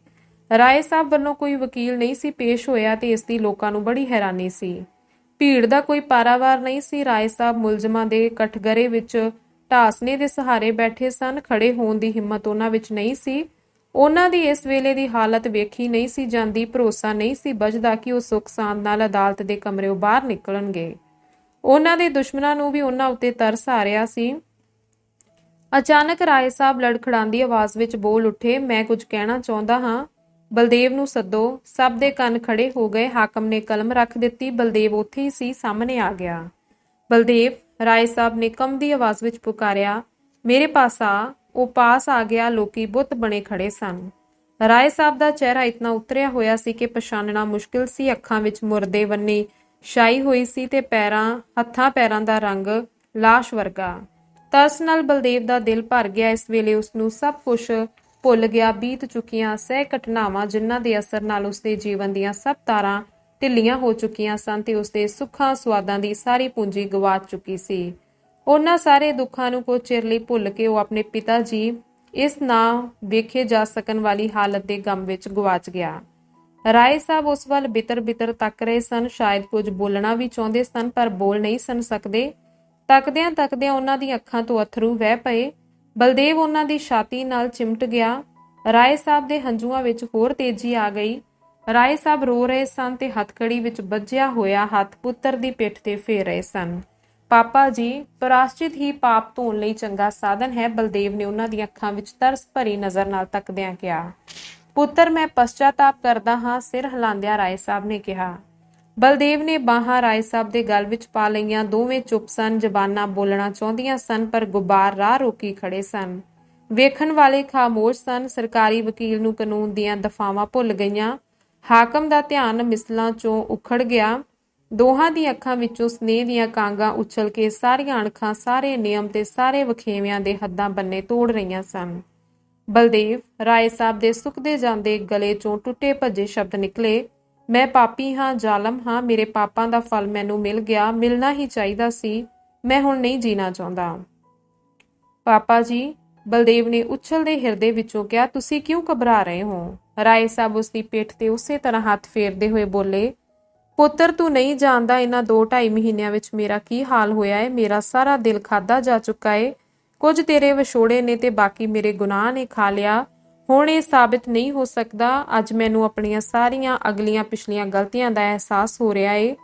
ਰਾਏ ਸਾਹਿਬ ਵੱਲੋਂ ਕੋਈ ਵਕੀਲ ਨਹੀਂ ਸੀ ਪੇਸ਼ ਹੋਇਆ ਤੇ ਇਸ ਦੀ ਲੋਕਾਂ ਨੂੰ ਬੜੀ ਹੈਰਾਨੀ ਸੀ। ਭੀੜ ਦਾ ਕੋਈ ਪਾਰਾਵਾਰ ਨਹੀਂ ਸੀ। ਰਾਏ ਸਾਹਿਬ ਮੁਲਜ਼ਮਾਂ ਦੇ ਕਠਗਰੇ ਵਿੱਚ ਢਾਸਨੇ ਦੇ ਸਹਾਰੇ ਬੈਠੇ ਸਨ। ਖੜੇ ਹੋਣ ਦੀ ਹਿੰਮਤ ਉਹਨਾਂ ਵਿੱਚ ਨਹੀਂ ਸੀ। ਉਹਨਾਂ ਦੀ ਇਸ ਵੇਲੇ ਦੀ ਹਾਲਤ ਵੇਖੀ ਨਹੀਂ ਸੀ ਜਾਂਦੀ, ਭਰੋਸਾ ਨਹੀਂ ਸੀ ਬਚਦਾ ਕਿ ਉਹ ਸੁੱਖ ਸਾਂਦ ਨਾਲ ਅਦਾਲਤ ਦੇ ਕਮਰੇ ਬਾਹਰ ਨਿਕਲਣਗੇ। ਉਹਨਾਂ ਦੇ ਦੁਸ਼ਮਣਾਂ ਨੂੰ ਵੀ ਉਹਨਾਂ ਉੱਤੇ ਤਰਸ ਆ ਰਿਹਾ ਸੀ। ਅਚਾਨਕ ਰਾਏ ਸਾਹਿਬ ਲੜਖੜਾਂਦੀ ਆਵਾਜ਼ ਵਿੱਚ ਬੋਲ ਉੱਠੇ, ਮੈਂ ਕੁਝ ਕਹਿਣਾ ਚਾਹੁੰਦਾ ਹਾਂ। ਬਲਦੇਵ ਨੂੰ ਸੱਦੋ। ਸਭ ਦੇ ਕੰਨ ਖੜੇ ਹੋ ਗਏ। ਹਾਕਮ ਨੇ ਕਲਮ ਰੱਖ ਦਿੱਤੀ। ਬਲਦੇਵ ਉੱਥੇ ਹੀ ਸੀ, ਸਾਹਮਣੇ ਆ ਗਿਆ। ਬਲਦੇਵ, ਰਾਏ ਸਾਹਿਬ ਨੇ ਕੰਬਦੀ ਆਵਾਜ਼ ਵਿੱਚ ਪੁਕਾਰਿਆ, ਮੇਰੇ ਪਾਸ ਆ। ਉਹ ਪਾਸ ਆ ਗਿਆ, ਲੋਕੀ ਬੁੱਤ ਬਣੇ ਖੜੇ ਸਨ। ਰਾਏ ਸਾਹਿਬ ਦਾ ਚਿਹਰਾ ਇਤਨਾ ਉਤਰਿਆ ਹੋਇਆ ਸੀ ਕਿ ਪਛਾਣਨਾ ਮੁਸ਼ਕਿਲ ਸੀ। ਅੱਖਾਂ ਵਿੱਚ ਮੁਰਦੇ ਵੰਨੀ ਛਾਈ ਹੋਈ ਸੀ ਤੇ ਪੈਰਾਂ, ਹੱਥਾਂ ਪੈਰਾਂ ਦਾ ਰੰਗ ਲਾਸ਼ ਵਰਗਾ। ਤਰਸ ਨਾਲ ਬਲਦੇਵ ਦਾ ਦਿਲ ਭਰ ਗਿਆ। ਇਸ ਵੇਲੇ ਉਸ ਨੂੰ ਸਭ ਕੁਝ ਭੁੱਲ ਗਿਆ। ਬੀਤ ਚੁੱਕੀਆਂ ਸਹਿ ਘਟਨਾਵਾਂ, ਜਿਨ੍ਹਾਂ ਦੇ ਅਸਰ ਨਾਲ ਉਸ ਦੇ ਜੀਵਨ ਦੀਆਂ ਸਭ ਤਾਰਾਂ ਢਿੱਲੀਆਂ ਹੋ ਚੁੱਕੀਆਂ ਸਨ ਤੇ ਉਸ ਦੇ ਸੁੱਖਾਂ ਸਵਾਦਾਂ ਦੀ ਸਾਰੀ ਪੂੰਜੀ ਗਵਾ ਚੁੱਕੀ ਸੀ। ਉਹਨਾਂ ਸਾਰੇ ਦੁੱਖਾਂ ਨੂੰ ਕੁਝ ਚਿਰ ਲਈ ਭੁੱਲ ਕੇ ਉਹ ਆਪਣੇ ਪਿਤਾ ਜੀ ਇਸ ਨਾ ਵੇਖੇ ਜਾ ਸਕਣ ਵਾਲੀ ਹਾਲਤ ਦੇ ਗਮ ਵਿੱਚ ਗਵਾਚ ਗਿਆ। ਰਾਏ ਸਾਹਿਬ ਉਸ ਵੱਲ ਬਿਤਰ-ਬਿਤਰ ਤੱਕ ਰਹੇ ਸਨ। ਸ਼ਾਇਦ ਕੁਝ ਬੋਲਣਾ ਵੀ ਚਾਹੁੰਦੇ ਸਨ, ਪਰ ਬੋਲ ਨਹੀਂ ਸਨ ਸਕਦੇ। ਤੱਕਦਿਆਂ ਤੱਕਦਿਆਂ ਉਹਨਾਂ ਦੀਆਂ ਅੱਖਾਂ ਤੋਂ ਅਥਰੂ ਵਹਿ ਪਏ। ਬਲਦੇਵ ਉਹਨਾਂ ਦੀ ਛਾਤੀ ਨਾਲ ਚਿਮਟ ਗਿਆ। ਰਾਏ ਸਾਹਿਬ ਦੇ ਹੰਝੂਆਂ ਵਿੱਚ ਹੋਰ ਤੇਜ਼ੀ ਆ ਗਈ। ਰਾਏ ਸਾਹਿਬ ਰੋ ਰਹੇ ਸਨ ਤੇ ਹੱਥਕੜੀ ਵਿੱਚ ਵੱਜਿਆ ਹੋਇਆ ਹੱਥ ਪੁੱਤਰ ਦੀ ਪਿੱਠ ਤੇ ਫੇਰ ਰਹੇ ਸਨ। ਪਾਪਾ ਜੀ, ਪ੍ਰਾਸ਼ਚਿਤ ਹੀ ਪਾਪ ਧੋਣ ਲਈ ਚੰਗਾ ਸਾਧਨ ਹੈ, ਬਲਦੇਵ ਨੇ ਉਹਨਾਂ ਦੀਆਂ ਅੱਖਾਂ ਵਿੱਚ ਤਰਸ ਭਰੀ ਨਜ਼ਰ ਨਾਲ ਤੱਕਦਿਆਂ ਕਿਹਾ। ਪੁੱਤਰ, ਮੈਂ ਪਛਤਾਤਾਪ ਕਰਦਾ ਹਾਂ, ਸਿਰ ਹਿਲਾਉਂਦਿਆਂ ਰਾਏ ਸਾਹਿਬ ਨੇ ਕਿਹਾ। ਬਲਦੇਵ ਨੇ ਬਾਹਾਂ ਰਾਏ ਸਾਹਿਬ ਦੇ ਗਲ ਵਿੱਚ ਪਾ ਲਈਆਂ, ਦੋਵੇਂ ਚੁੱਪ ਸਨ, ਜ਼ਬਾਨਾਂ ਬੋਲਣਾ ਚਾਹੁੰਦੀਆਂ ਸਨ, ਪਰ ਗੁਬਾਰ ਰਾਹ ਰੋਕੀ ਖੜੇ ਸਨ। ਵੇਖਣ ਵਾਲੇ ਖਾਮੋਸ਼ ਸਨ, ਸਰਕਾਰੀ ਵਕੀਲ ਨੂੰ ਕਾਨੂੰਨ ਦੀਆਂ ਦਫਾਵਾਂ ਭੁੱਲ ਗਈਆਂ। ਹਾਕਮ ਦਾ ਧਿਆਨ ਮਿਸਲਾਂ ਚੋਂ ਉਖੜ ਗਿਆ। ਦੋਹਾਂ ਦੀਆਂ ਅੱਖਾਂ ਵਿੱਚੋਂ ਸਨੇਹ ਦੀਆਂ ਕਾਂਗਾਂ ਉਛਲ ਕੇ ਸਾਰੀਆਂ ਅਣਖਾਂ, ਸਾਰੇ ਨਿਯਮ ਤੇ ਸਾਰੇ ਵਖੇਵਿਆਂ ਦੇ ਹੱਦਾਂ ਬੰਨੇ ਤੋੜ ਰਹੀਆਂ ਸਨ। ਬਲਦੇਵ ਰਾਏ ਸਾਹਿਬ ਦੇ ਸੁੱਕਦੇ ਜਾਂਦੇ ਗਲੇ ਚੋਂ ਟੁੱਟੇ ਭੱਜੇ ਸ਼ਬਦ ਨਿਕਲੇ, ਮੈਂ ਪਾਪੀ ਹਾਂ, ਜ਼ਾਲਮ ਹਾਂ, ਮੇਰੇ ਪਾਪਾਂ ਦਾ ਫਲ ਮੈਨੂੰ ਮਿਲ ਗਿਆ, ਮਿਲਣਾ ਹੀ ਚਾਹੀਦਾ ਸੀ, ਮੈਂ ਹੁਣ ਨਹੀਂ ਜੀਣਾ ਚਾਹੁੰਦਾ। ਪਾਪਾ ਜੀ, ਬਲਦੇਵ ਨੇ ਉਛਲਦੇ ਹਿਰਦੇ ਵਿੱਚੋਂ ਕਿਹਾ, ਤੁਸੀਂ ਕਿਉਂ ਘਬਰਾ ਰਹੇ ਹੋ? ਰਾਏ ਸਾਹਿਬ ਉਸ ਦੀ ਪਿੱਠ ਤੇ ਉਸੇ ਤਰ੍ਹਾਂ ਹੱਥ ਫੇਰਦੇ ਹੋਏ ਬੋਲੇ ਪੁੱਤਰ, ਤੂੰ ਨਹੀਂ ਜਾਣਦਾ ਇਹਨਾਂ 2-2.5 ਮਹੀਨਿਆਂ ਵਿੱਚ ਮੇਰਾ ਕੀ ਹਾਲ ਹੋਇਆ ਹੈ ਮੇਰਾ ਸਾਰਾ ਦਿਲ ਖਾਦਾ ਜਾ ਚੁੱਕਾ ਹੈ ਕੁਝ ਤੇਰੇ ਵਿਛੋੜੇ ਨੇ ਤੇ ਬਾਕੀ ਮੇਰੇ ਗੁਨਾਹ ਨੇ ਖਾ ਲਿਆ। ਹੁਣ ਇਹ ਸਾਬਿਤ ਨਹੀਂ ਹੋ ਸਕਦਾ। ਅੱਜ ਮੈਨੂੰ ਆਪਣੀਆਂ ਸਾਰੀਆਂ ਅਗਲੀਆਂ ਪਿਛਲੀਆਂ ਗਲਤੀਆਂ ਦਾ ਅਹਿਸਾਸ ਹੋ ਰਿਹਾ ਏ।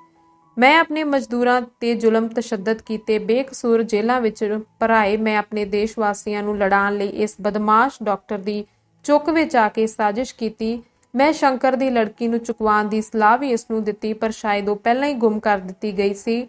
ਮੈਂ ਆਪਣੇ ਮਜ਼ਦੂਰਾਂ ਤੇ ਜ਼ੁਲਮ ਤਸ਼ੱਦਦ ਕੀਤੇ ਬੇਕਸੂਰ ਜੇਲ੍ਹਾਂ ਵਿੱਚ ਭਰਾਏ ਮੈਂ ਆਪਣੇ ਦੇਸ਼ ਵਾਸੀਆਂ ਨੂੰ ਲੜਾਉਣ ਲਈ ਇਸ ਬਦਮਾਸ਼ ਡਾਕਟਰ ਦੀ ਚੁੱਕ ਵਿੱਚ ਆ ਕੇ ਸਾਜ਼ਿਸ਼ ਕੀਤੀ। ਮੈਂ ਸ਼ੰਕਰ ਦੀ ਲੜਕੀ ਨੂੰ ਚੁਕਵਾਉਣ ਦੀ ਸਲਾਹ ਵੀ ਇਸ ਨੂੰ ਦਿੱਤੀ, ਪਰ ਸ਼ਾਇਦ ਉਹ ਪਹਿਲਾਂ ਹੀ ਗੁੰਮ ਕਰ ਦਿੱਤੀ ਗਈ ਸੀ।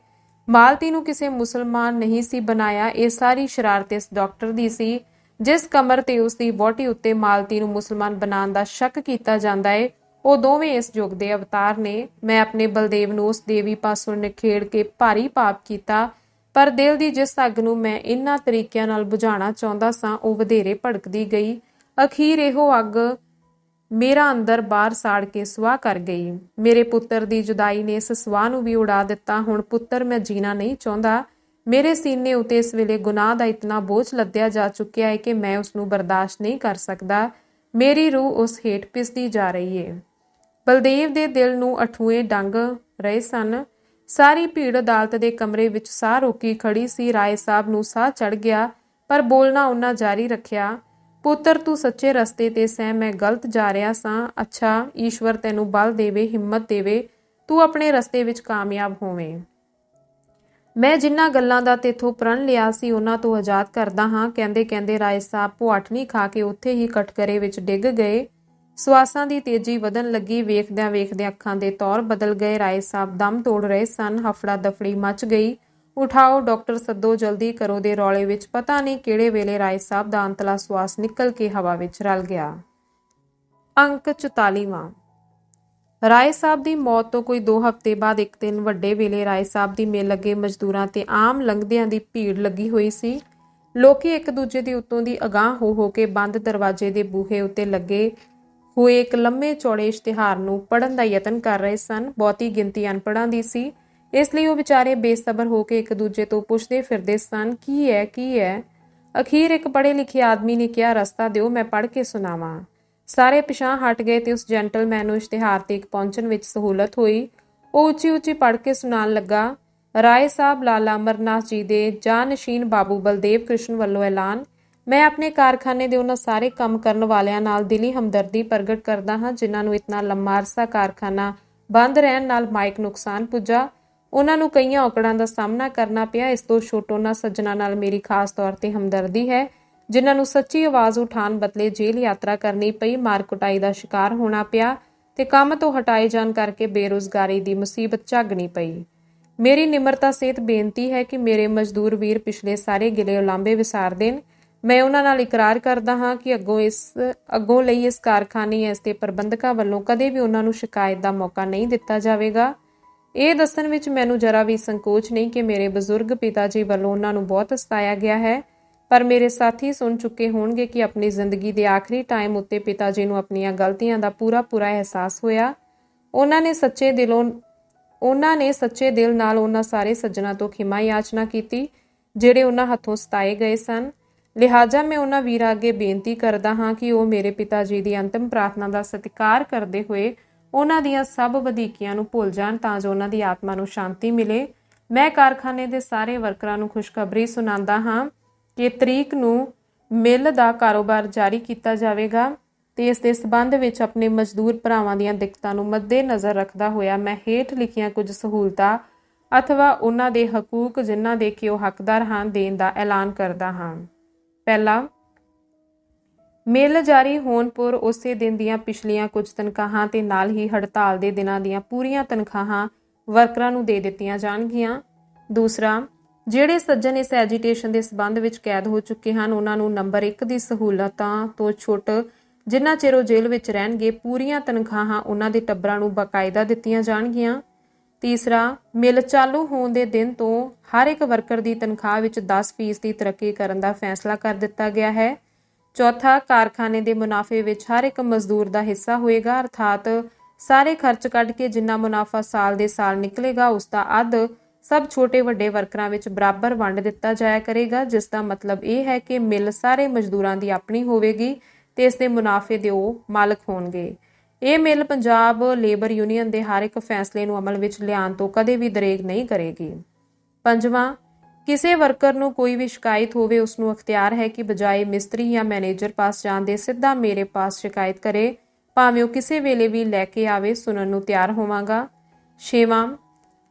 ਮਾਲਤੀ ਨੂੰ ਕਿਸੇ ਮੁਸਲਮਾਨ ਨਹੀਂ ਸੀ ਬਣਾਇਆ, ਇਹ ਸਾਰੀ ਸ਼ਰਾਰਤ ਇਸ ਡਾਕਟਰ ਦੀ ਸੀ, ਜਿਸ ਕਮਰ ਤੇ ਉਸ ਦੀ ਵੋਟੀ ਉੱਤੇ ਮਾਲਤੀ ਨੂੰ ਮੁਸਲਮਾਨ ਬਣਾਉਣ ਦਾ ਸ਼ੱਕ ਕੀਤਾ ਜਾਂਦਾ ਏ। ਉਹ ਦੋਵੇਂ ਇਸ ਯੁੱਗ ਦੇ ਅਵਤਾਰ ਨੇ। ਮੈਂ ਆਪਣੇ ਬਲਦੇਵ ਨੂੰ ਉਸ ਦੇਵੀ ਪਾਸੋਂ ਨਿਖੇੜ ਕੇ ਭਾਰੀ ਪਾਪ ਕੀਤਾ, ਪਰ ਦਿਲ ਦੀ ਜਿਸ ਅੱਗ ਨੂੰ ਮੈਂ ਇਨ੍ਹਾਂ ਤਰੀਕਿਆਂ ਨਾਲ ਬੁਝਾਉਣਾ ਚਾਹੁੰਦਾ ਸਾਂ, ਉਹ ਵਧੇਰੇ ਭੜਕਦੀ ਗਈ। ਅਖੀਰ ਇਹੋ ਅੱਗ ਮੇਰਾ ਅੰਦਰ ਬਾਹਰ ਸਾੜ ਕੇ ਸੁਆਹ ਕਰ ਗਈ। ਮੇਰੇ ਪੁੱਤਰ ਦੀ ਜੁਦਾਈ ਨੇ ਇਸ ਸੁਆਹ ਨੂੰ ਵੀ ਉਡਾ ਦਿੱਤਾ। ਹੁਣ ਪੁੱਤਰ ਮੈਂ ਜੀਣਾ ਨਹੀਂ ਚਾਹੁੰਦਾ। ਮੇਰੇ ਸੀਨੇ ਉਤੇ ਇਸ ਵੇਲੇ ਗੁਨਾਹ ਦਾ ਇਤਨਾ ਬੋਝ ਲੱਦਿਆ ਜਾ ਚੁੱਕਿਆ ਹੈ ਕਿ ਮੈਂ ਉਸ ਨੂੰ ਬਰਦਾਸ਼ਤ ਨਹੀਂ ਕਰ ਸਕਦਾ। ਮੇਰੀ ਰੂਹ ਉਸ ਹੇਠ ਪਿਸਦੀ ਜਾ ਰਹੀ ਹੈ ਬਲਦੇਵ ਦੇ ਦਿਲ ਨੂੰ ਅਠੂਏ ਡੰਗ ਰਹੇ ਸਨ। ਸਾਰੀ ਭੀੜ ਅਦਾਲਤ ਦੇ ਕਮਰੇ ਵਿੱਚ ਸਾਹ ਰੋਕੀ ਖੜੀ ਸੀ। ਰਾਏ ਸਾਹਿਬ ਨੂੰ ਸਾਹ ਚੜ ਗਿਆ, ਪਰ ਬੋਲਣਾ ਉਹਨਾਂ ਜਾਰੀ ਰੱਖਿਆ। ਪੁੱਤਰ, ਤੂੰ ਸੱਚੇ ਰਸਤੇ ਤੇ ਸੈਂ ਮੈਂ ਗਲਤ ਜਾ ਰਿਹਾ ਸਾਂ। ਅੱਛਾ, ਈਸ਼ਵਰ ਤੈਨੂੰ ਬਲ ਦੇਵੇ, ਹਿੰਮਤ ਦੇਵੇ, ਤੂੰ ਆਪਣੇ ਰਸਤੇ ਵਿੱਚ ਕਾਮਯਾਬ ਹੋਵੇਂ। ਮੈਂ ਜਿੰਨਾ ਗੱਲਾਂ ਦਾ ਤੇਥੋਂ ਪ੍ਰਣ ਲਿਆ ਸੀ, ਉਹਨਾਂ ਤੋਂ ਆਜ਼ਾਦ ਕਰਦਾ ਹਾਂ। ਕਹਿੰਦੇ ਕਹਿੰਦੇ ਰਾਏ ਸਾਹਿਬ ਪੁਆਠਣੀ ਖਾ ਕੇ ਉੱਥੇ ਹੀ ਕਟਕਰੇ ਵਿੱਚ ਡਿੱਗ ਗਏ। ਸਵਾਸਾਂ ਦੀ ਤੇਜ਼ੀ ਵਧਣ ਲੱਗੀ। ਵੇਖਦਿਆਂ ਵੇਖਦਿਆਂ ਅੱਖਾਂ ਦੇ ਤੌਰ ਬਦਲ ਗਏ। ਰਾਏ ਸਾਹਿਬ ਦਮ ਤੋੜ ਰਹੇ ਸਨ। ਹਫੜਾ ਦਫੜੀ ਮਚ ਗਈ। ਉਠਾਓ, ਡਾਕਟਰ ਸੱਦੋ, ਜਲਦੀ ਕਰੋ ਦੇ ਰੌਲੇ ਵਿੱਚ। ਪਤਾ ਨਹੀਂ ਕਿਹੜੇ ਵੇਲੇ ਰਾਏ ਸਾਹਿਬ ਦਾ ਅੰਤਲਾ ਸਵਾਸ ਨਿਕਲ ਕੇ ਹਵਾ ਵਿੱਚ ਰਲ ਗਿਆ। ਅੰਕ 44ਵਾਂ ਰਾਏ ਸਾਹਿਬ ਦੀ ਮੌਤ ਤੋਂ ਕੋਈ 2 ਹਫ਼ਤੇ ਬਾਅਦ ਇੱਕ ਦਿਨ ਵੱਡੇ ਵੇਲੇ ਰਾਏ ਸਾਹਿਬ ਦੀ ਮੇਲ ਲੱਗੇ ਮਜ਼ਦੂਰਾਂ ਤੇ ਆਮ ਲੰਘਦਿਆਂ ਦੀ ਭੀੜ ਲੱਗੀ ਹੋਈ ਸੀ। ਲੋਕੀ ਇੱਕ ਦੂਜੇ ਦੇ ਉੱਤੋਂ ਦੀ ਅਗਾਹ ਹੋ ਹੋ ਕੇ ਬੰਦ ਦਰਵਾਜ਼ੇ ਦੇ ਬੂਹੇ ਉੱਤੇ ਲੱਗੇ ਹੋਏ ਇੱਕ ਲੰਮੇ ਚੌੜੇ ਇਸ਼ਤਿਹਾਰ ਨੂੰ ਪੜਨ ਦਾ ਯਤਨ ਕਰ ਰਹੇ ਸਨ। ਬਹੁਤੀ ਗਿਣਤੀ ਅਨਪੜਾਂ ਦੀ ਸੀ। ਇਸ ਲਈ ਉਹ ਵਿਚਾਰੇ ਬੇਸਬਰ ਹੋ ਕੇ ਇੱਕ ਦੂਜੇ ਤੋਂ ਪੁੱਛਦੇ ਫਿਰਦੇ ਸਨ, ਕੀ ਹੈ ਕੀ ਹੈ ਅਖੀਰ ਇੱਕ ਪੜ੍ਹੇ ਲਿਖੇ ਆਦਮੀ ਨੇ ਕਿਹਾ, ਰਸਤਾ ਦਿਓ, ਮੈਂ ਪੜ੍ਹ ਕੇ ਸੁਣਾਵਾਂ। ਸਾਰੇ ਪਿਛਾਂ ਹਟ ਗਏ ਤੇ ਉਸ ਜੈਂਟਲਮੈਨ ਨੂੰ ਇਸ਼ਤਿਹਾਰ ਤੇ ਪਹੁੰਚਣ ਵਿੱਚ ਸਹੂਲਤ ਹੋਈ। ਉਹ ਉੱਚੀ ਉੱਚੀ ਪੜ੍ਹ ਕੇ ਸੁਣਾਉਣ ਲੱਗਾ, ਰਾਏ ਸਾਹਿਬ, ਲਾਲਾ ਅਮਰਨਾਥ ਜੀ ਦੇ ਜਾਨਸ਼ੀਨ ਬਾਬੂ ਬਲਦੇਵ ਕ੍ਰਿਸ਼ਨ ਵੱਲੋਂ ਐਲਾਨ। ਮੈਂ ਆਪਣੇ ਕਾਰਖਾਨੇ ਦੇ ਉਹਨਾਂ ਸਾਰੇ ਕੰਮ ਕਰਨ ਵਾਲਿਆਂ ਨਾਲ ਦਿਲੀ ਹਮਦਰਦੀ ਪ੍ਰਗਟ ਕਰਦਾ ਹਾਂ, ਜਿਨ੍ਹਾਂ ਨੂੰ ਇਤਨਾ ਲੰਮਾ ਅਰਸਾ ਕਾਰਖਾਨਾ ਬੰਦ ਰਹਿਣ ਨਾਲ ਮਾਇਕ ਨੁਕਸਾਨ ਪੁੱਜਾ। ਉਹਨਾਂ ਨੂੰ ਕਈਆਂ ਔਕੜਾਂ ਦਾ ਸਾਹਮਣਾ ਕਰਨਾ ਪਿਆ। ਇਸ ਤੋਂ ਛੋਟੋਨਾ ਸੱਜਣਾ ਨਾਲ ਮੇਰੀ ਖਾਸ ਤੌਰ ਤੇ ਹਮਦਰਦੀ ਹੈ, ਜਿਨ੍ਹਾਂ ਨੂੰ ਸੱਚੀ ਆਵਾਜ਼ ਉਠਾਉਣ ਬਦਲੇ ਜੇਲ੍ਹ ਯਾਤਰਾ ਕਰਨੀ ਪਈ। ਮਾਰ ਕੁਟਾਈ ਦਾ ਸ਼ਿਕਾਰ ਹੋਣਾ ਪਿਆ ਤੇ ਕੰਮ ਤੋਂ ਹਟਾਏ ਜਾਣ ਕਰਕੇ ਬੇਰੋਜ਼ਗਾਰੀ ਦੀ ਮੁਸੀਬਤ ਝੱਗਣੀ ਪਈ। ਮੇਰੀ ਨਿਮਰਤਾ ਸੇਤ ਬੇਨਤੀ ਹੈ ਕਿ ਮੇਰੇ ਮਜ਼ਦੂਰ ਵੀਰ ਪਿਛਲੇ ਸਾਰੇ ਗਿਲੇ ਉਲਾਂਬੇ ਵਿਸਾਰ ਦੇਣ। ਮੈਂ ਉਹਨਾਂ ਨਾਲ ਇਕਰਾਰ ਕਰਦਾ ਹਾਂ ਕਿ ਅੱਗੋਂ ਇਸ, ਅੱਗੋਂ ਲਈ ਇਸ ਕਾਰਖਾਨੇ ਇਸ ਦੇ ਪ੍ਰਬੰਧਕਾਂ ਵੱਲੋਂ ਕਦੇ ਵੀ ਉਹਨਾਂ ਨੂੰ ਸ਼ਿਕਾਇਤ ਦਾ ਮੌਕਾ ਨਹੀਂ ਦਿੱਤਾ ਜਾਵੇਗਾ। ਇਹ ਦੱਸਣ ਵਿੱਚ ਮੈਨੂੰ ਜਰਾ ਵੀ ਸੰਕੋਚ ਨਹੀਂ ਕਿ ਮੇਰੇ ਬਜ਼ੁਰਗ ਪਿਤਾ ਜੀ ਵੱਲੋਂ ਉਹਨਾਂ ਨੂੰ ਬਹੁਤ ਸਤਾਇਆ ਗਿਆ ਹੈ, ਪਰ ਮੇਰੇ ਸਾਥੀ ਸੁਣ ਚੁੱਕੇ ਹੋਣਗੇ ਕਿ ਆਪਣੀ ਜ਼ਿੰਦਗੀ ਦੇ ਆਖਰੀ ਟਾਈਮ ਉੱਤੇ ਪਿਤਾ ਜੀ ਨੂੰ ਆਪਣੀਆਂ ਗਲਤੀਆਂ ਦਾ ਪੂਰਾ ਪੂਰਾ ਅਹਿਸਾਸ ਹੋਇਆ। ਉਹਨਾਂ ਨੇ ਸੱਚੇ ਦਿਲੋਂ, ਉਹਨਾਂ ਨੇ ਸੱਚੇ ਦਿਲ ਨਾਲ ਉਹਨਾਂ ਸਾਰੇ ਸੱਜਣਾ ਤੋਂ ਖਿਮਾ ਯਾਚਨਾ ਕੀਤੀ, ਜਿਹੜੇ ਉਹਨਾਂ ਹੱਥੋਂ ਸਤਾਏ ਗਏ ਸਨ। ਲਿਹਾਜ਼ਾ ਮੈਂ ਉਹਨਾਂ ਵੀਰਾਂ ਅੱਗੇ ਬੇਨਤੀ ਕਰਦਾ ਹਾਂ ਕਿ ਉਹ ਮੇਰੇ ਪਿਤਾ ਜੀ ਦੀ ਅੰਤਮ ਪ੍ਰਾਰਥਨਾ ਦਾ ਸਤਿਕਾਰ ਕਰਦੇ ਹੋਏ ਉਹਨਾਂ ਦੀਆਂ ਸਭ ਵਧੀਕੀਆਂ ਨੂੰ ਭੁੱਲ ਜਾਣ ਤਾਂ ਜੋ ਉਹਨਾਂ ਦੀ ਆਤਮਾ ਨੂੰ ਸ਼ਾਂਤੀ ਮਿਲੇ। ਮੈਂ ਕਾਰਖਾਨੇ ਦੇ ਸਾਰੇ ਵਰਕਰਾਂ ਨੂੰ ਖੁਸ਼ਖਬਰੀ ਸੁਣਾਉਂਦਾ ਹਾਂ ਕਿ ਤਰੀਕ ਨੂੰ ਮਿੱਲ ਦਾ ਕਾਰੋਬਾਰ ਜਾਰੀ ਕੀਤਾ ਜਾਵੇਗਾ ਤੇ ਇਸ ਦੇ ਸਬੰਧ ਵਿੱਚ ਆਪਣੇ ਮਜ਼ਦੂਰ ਭਰਾਵਾਂ ਦੀਆਂ ਦਿੱਕਤਾਂ ਨੂੰ ਮੱਦੇਨਜ਼ਰ ਰੱਖਦਾ ਹੋਇਆ ਮੈਂ ਹੇਠ ਲਿਖੀਆਂ ਕੁਝ ਸਹੂਲਤਾਂ ਅਥਵਾ ਉਹਨਾਂ ਦੇ ਹਕੂਕ ਜਿਨ੍ਹਾਂ ਦੇ ਕਿ ਉਹ ਹੱਕਦਾਰ ਹਨ ਦੇਣ ਦਾ ਐਲਾਨ ਕਰਦਾ ਹਾਂ। ਪਹਿਲਾ ਮਿਲ ਜਾਰੀ ਹੋਣ ਪਰ ਉਸੇ ਦਿਨ ਦੀਆਂ ਪਿਛਲੀਆਂ ਕੁਝ ਤਨਖਾਹਾਂ ਤੇ ਨਾਲ ਹੀ ਹੜਤਾਲ ਦੇ ਦਿਨਾਂ ਦੀਆਂ ਪੂਰੀਆਂ ਤਨਖਾਹਾਂ ਵਰਕਰਾਂ ਨੂੰ ਦੇ ਦਿੱਤੀਆਂ ਜਾਣਗੀਆਂ। ਦੂਸਰਾ, ਜਿਹੜੇ ਸੱਜਣ ਇਸ ਐਜੀਟੇਸ਼ਨ ਦੇ ਸਬੰਧ ਵਿੱਚ ਕੈਦ ਹੋ ਚੁੱਕੇ ਹਨ, ਉਹਨਾਂ ਨੂੰ ਨੰਬਰ 1 ਦੀ ਸਹੂਲਤਾਂ ਤੋਂ ਛੁੱਟ ਜਿੰਨਾ ਚਿਰ ਉਹ ਜੇਲ੍ਹ ਵਿੱਚ ਰਹਿਣਗੇ, ਪੂਰੀਆਂ ਤਨਖਾਹਾਂ ਉਹਨਾਂ ਦੇ ਟੱਬਰਾਂ ਨੂੰ ਬਕਾਇਦਾ ਦਿੱਤੀਆਂ ਜਾਣਗੀਆਂ। ਤੀਸਰਾ, ਮਿਲ ਚਾਲੂ ਹੋਣ ਦੇ ਦਿਨ ਤੋਂ ਹਰ ਇੱਕ ਵਰਕਰ ਦੀ ਤਨਖਾਹ ਵਿੱਚ 10% ਦੀ ਤਰੱਕੀ ਕਰਨ ਦਾ ਫੈਸਲਾ ਕਰ ਦਿੱਤਾ ਗਿਆ ਹੈ। ਚੌਥਾ ਕਾਰਖਾਨੇ ਦੇ ਮੁਨਾਫੇ ਵਿੱਚ ਹਰ ਇੱਕ ਮਜ਼ਦੂਰ ਦਾ ਹਿੱਸਾ ਹੋਏਗਾ, ਅਰਥਾਤ ਸਾਰੇ ਖਰਚ ਕੱਢ ਕੇ ਜਿੰਨਾ ਮੁਨਾਫਾ ਸਾਲ ਦੇ ਸਾਲ ਨਿਕਲੇਗਾ, ਉਸ ਦਾ ਅੱਧ ਸਭ ਛੋਟੇ ਵੱਡੇ ਵਰਕਰਾਂ ਵਿੱਚ ਬਰਾਬਰ ਵੰਡ ਦਿੱਤਾ ਜਾਇਆ ਕਰੇਗਾ, ਜਿਸ ਦਾ ਮਤਲਬ ਇਹ ਹੈ ਕਿ ਮਿਲ ਸਾਰੇ ਮਜ਼ਦੂਰਾਂ ਦੀ ਆਪਣੀ ਹੋਵੇਗੀ ਤੇ ਇਸ ਦੇ ਮੁਨਾਫੇ ਦੇ ਉਹ ਮਾਲਕ ਹੋਣਗੇ। ਇਹ ਮਿਲ ਪੰਜਾਬ ਲੇਬਰ ਯੂਨੀਅਨ ਦੇ ਹਰ ਇੱਕ ਫੈਸਲੇ ਨੂੰ ਅਮਲ ਵਿੱਚ ਲਿਆਉਣ ਤੋਂ ਕਦੇ ਵੀ ਦਰੇਗ ਨਹੀਂ ਕਰੇਗੀ। ਪੰਜਵਾਂ ਕਿਸੇ ਵਰਕਰ ਨੂੰ ਕੋਈ ਵੀ ਸ਼ਿਕਾਇਤ ਹੋਵੇ ਉਸ ਨੂੰ ਅਖਤਿਆਰ ਹੈ ਕਿ ਬਜਾਏ ਮਿਸਤਰੀ ਜਾਂ ਮੈਨੇਜਰ ਪਾਸ ਜਾਣ ਦੇ ਸਿੱਧਾ ਮੇਰੇ ਪਾਸ ਸ਼ਿਕਾਇਤ ਕਰੇ। ਭਾਵੇਂ ਉਹ ਕਿਸੇ ਵੇਲੇ ਵੀ ਲੈ ਕੇ ਆਵੇ, ਸੁਣਨ ਨੂੰ ਤਿਆਰ ਹੋਵਾਂਗਾ। ਛੇਵਾਂ,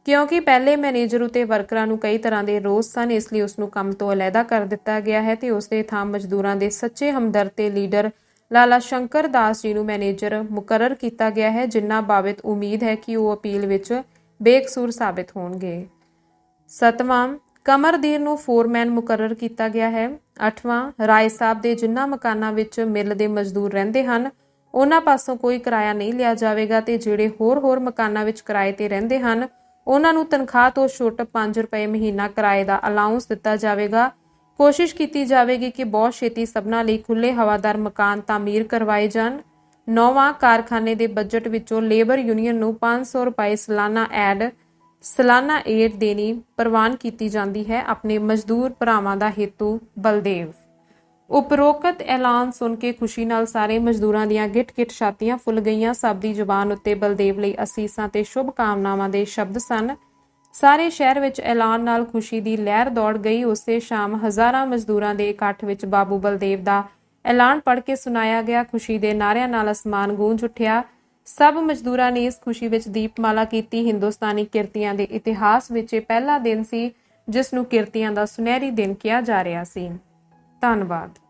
ਕਿਉਂਕਿ ਪਹਿਲੇ ਮੈਨੇਜਰ ਉਤੇ ਵਰਕਰਾਂ ਨੂੰ ਕਈ ਤਰ੍ਹਾਂ ਦੇ ਰੋਸ ਸਨ, ਇਸ ਲਈ ਉਸ ਨੂੰ ਕੰਮ ਤੋਂ ਅਲੱਗਾ ਕਰ ਦਿੱਤਾ ਗਿਆ ਹੈ ਤੇ ਉਸ ਦੇ ਥਾਂ ਮਜ਼ਦੂਰਾਂ ਦੇ ਸੱਚੇ ਹਮਦਰਦ ਤੇ ਲੀਡਰ ਲਾਲਾ ਸ਼ੰਕਰ ਦਾਸ ਜੀ ਨੂੰ ਮੈਨੇਜਰ ਮੁਕਰਰ ਕੀਤਾ ਗਿਆ ਹੈ ਜਿਨ੍ਹਾਂ ਬਾਬਤ ਉਮੀਦ ਹੈ ਕਿ ਉਹ ਅਪੀਲ ਵਿੱਚ ਬੇਕਸੂਰ ਸਾਬਤ ਹੋਣਗੇ। ਸਤਵਾਂ ਕਮਰਦੀਰ ਨੂੰ ਫੋਰਮੈਨ ਮੁਕਰਰ ਕੀਤਾ ਗਿਆ ਹੈ। ਅੱਠਵਾਂ, ਰਾਏ ਸਾਹਿਬ ਦੇ ਜਿਨ੍ਹਾਂ ਮਕਾਨਾਂ ਵਿੱਚ ਮਿੱਲ ਦੇ ਮਜ਼ਦੂਰ ਰਹਿੰਦੇ ਹਨ, ਉਹਨਾਂ ਪਾਸੋਂ ਕੋਈ ਕਿਰਾਇਆ ਨਹੀਂ ਲਿਆ ਜਾਵੇਗਾ ਤੇ ਜਿਹੜੇ ਹੋਰ-ਹੋਰ ਮਕਾਨਾਂ ਵਿੱਚ ਕਿਰਾਏ ਤੇ ਰਹਿੰਦੇ ਹਨ, ਉਹਨਾਂ ਨੂੰ ਤਨਖਾਹ ਤੋਂ ਛੁੱਟ 5 ਰੁਪਏ ਮਹੀਨਾ ਕਿਰਾਏ ਦਾ ਅਲਾਉਂਸ ਦਿੱਤਾ ਜਾਵੇਗਾ। ਕੋਸ਼ਿਸ਼ ਕੀਤੀ ਜਾਵੇਗੀ ਕਿ ਬਹੁਤ ਛੇਤੀ ਸਭਨਾਂ ਲਈ ਖੁੱਲੇ ਹਵਾਦਾਰ ਮਕਾਨ ਤਾਮੀਰ ਕਰਵਾਏ ਜਾਣ। ਨੌਵਾਂ, ਕਾਰਖਾਨੇ ਦੇ ਬਜਟ ਵਿੱਚੋਂ ਲੇਬਰ ਯੂਨੀਅਨ ਨੂੰ 500 ਰੁਪਏ ਸਾਲਾਨਾ ਐਡ ਸਾਲਾਨਾ ਏਡ ਦੇਣੀ ਪ੍ਰਵਾਨ ਕੀਤੀ ਜਾਂਦੀ ਹੈ ਆਪਣੇ ਮਜ਼ਦੂਰ ਭਰਾਵਾਂ ਦਾ ਹੇਤੂ ਬਲਦੇਵ। ਉਪਰੋਕਤ ਐਲਾਨ ਸੁਣ ਕੇ ਖੁਸ਼ੀ ਨਾਲ ਸਾਰੇ ਮਜ਼ਦੂਰਾਂ ਦੀਆਂ ਗਿੱਟ-ਗਿੱਟ ਛਾਤੀਆਂ ਫੁੱਲ ਗਈਆਂ। ਸਭ ਦੀ ਜ਼ੁਬਾਨ ਉੱਤੇ ਬਲਦੇਵ ਲਈ ਅਸੀਸਾਂ ਤੇ ਸ਼ੁਭ ਕਾਮਨਾਵਾਂ ਦੇ ਸ਼ਬਦ ਸਨ। ਸਾਰੇ ਸ਼ਹਿਰ ਵਿੱਚ ਐਲਾਨ ਨਾਲ ਖੁਸ਼ੀ ਦੀ ਲਹਿਰ ਦੌੜ ਗਈ। ਉਸੇ ਸ਼ਾਮ ਹਜ਼ਾਰਾਂ ਮਜ਼ਦੂਰਾਂ ਦੇ ਇਕੱਠ ਵਿੱਚ ਬਾਬੂ ਬਲਦੇਵ ਦਾ ਐਲਾਨ ਪੜ੍ਹ ਕੇ ਸੁਣਾਇਆ ਗਿਆ। ਖੁਸ਼ੀ ਦੇ ਨਾਅਰਿਆਂ ਨਾਲ ਅਸਮਾਨ ਗੂੰਜ ਉੱਠਿਆ। ਸਭ ਮਜ਼ਦੂਰਾਂ ਨੇ ਇਸ ਖੁਸ਼ੀ ਵਿੱਚ ਦੀਪਮਾਲਾ ਕੀਤੀ। ਹਿੰਦੁਸਤਾਨੀ ਕਿਰਤੀਆਂ ਦੇ ਇਤਿਹਾਸ ਵਿੱਚ ਇਹ ਪਹਿਲਾ ਦਿਨ ਸੀ, ਜਿਸ ਨੂੰ ਕਿਰਤੀਆਂ ਦਾ ਸੁਨਹਿਰੀ ਦਿਨ ਕਿਹਾ ਜਾ ਰਿਹਾ ਸੀ। ਧੰਨਵਾਦ।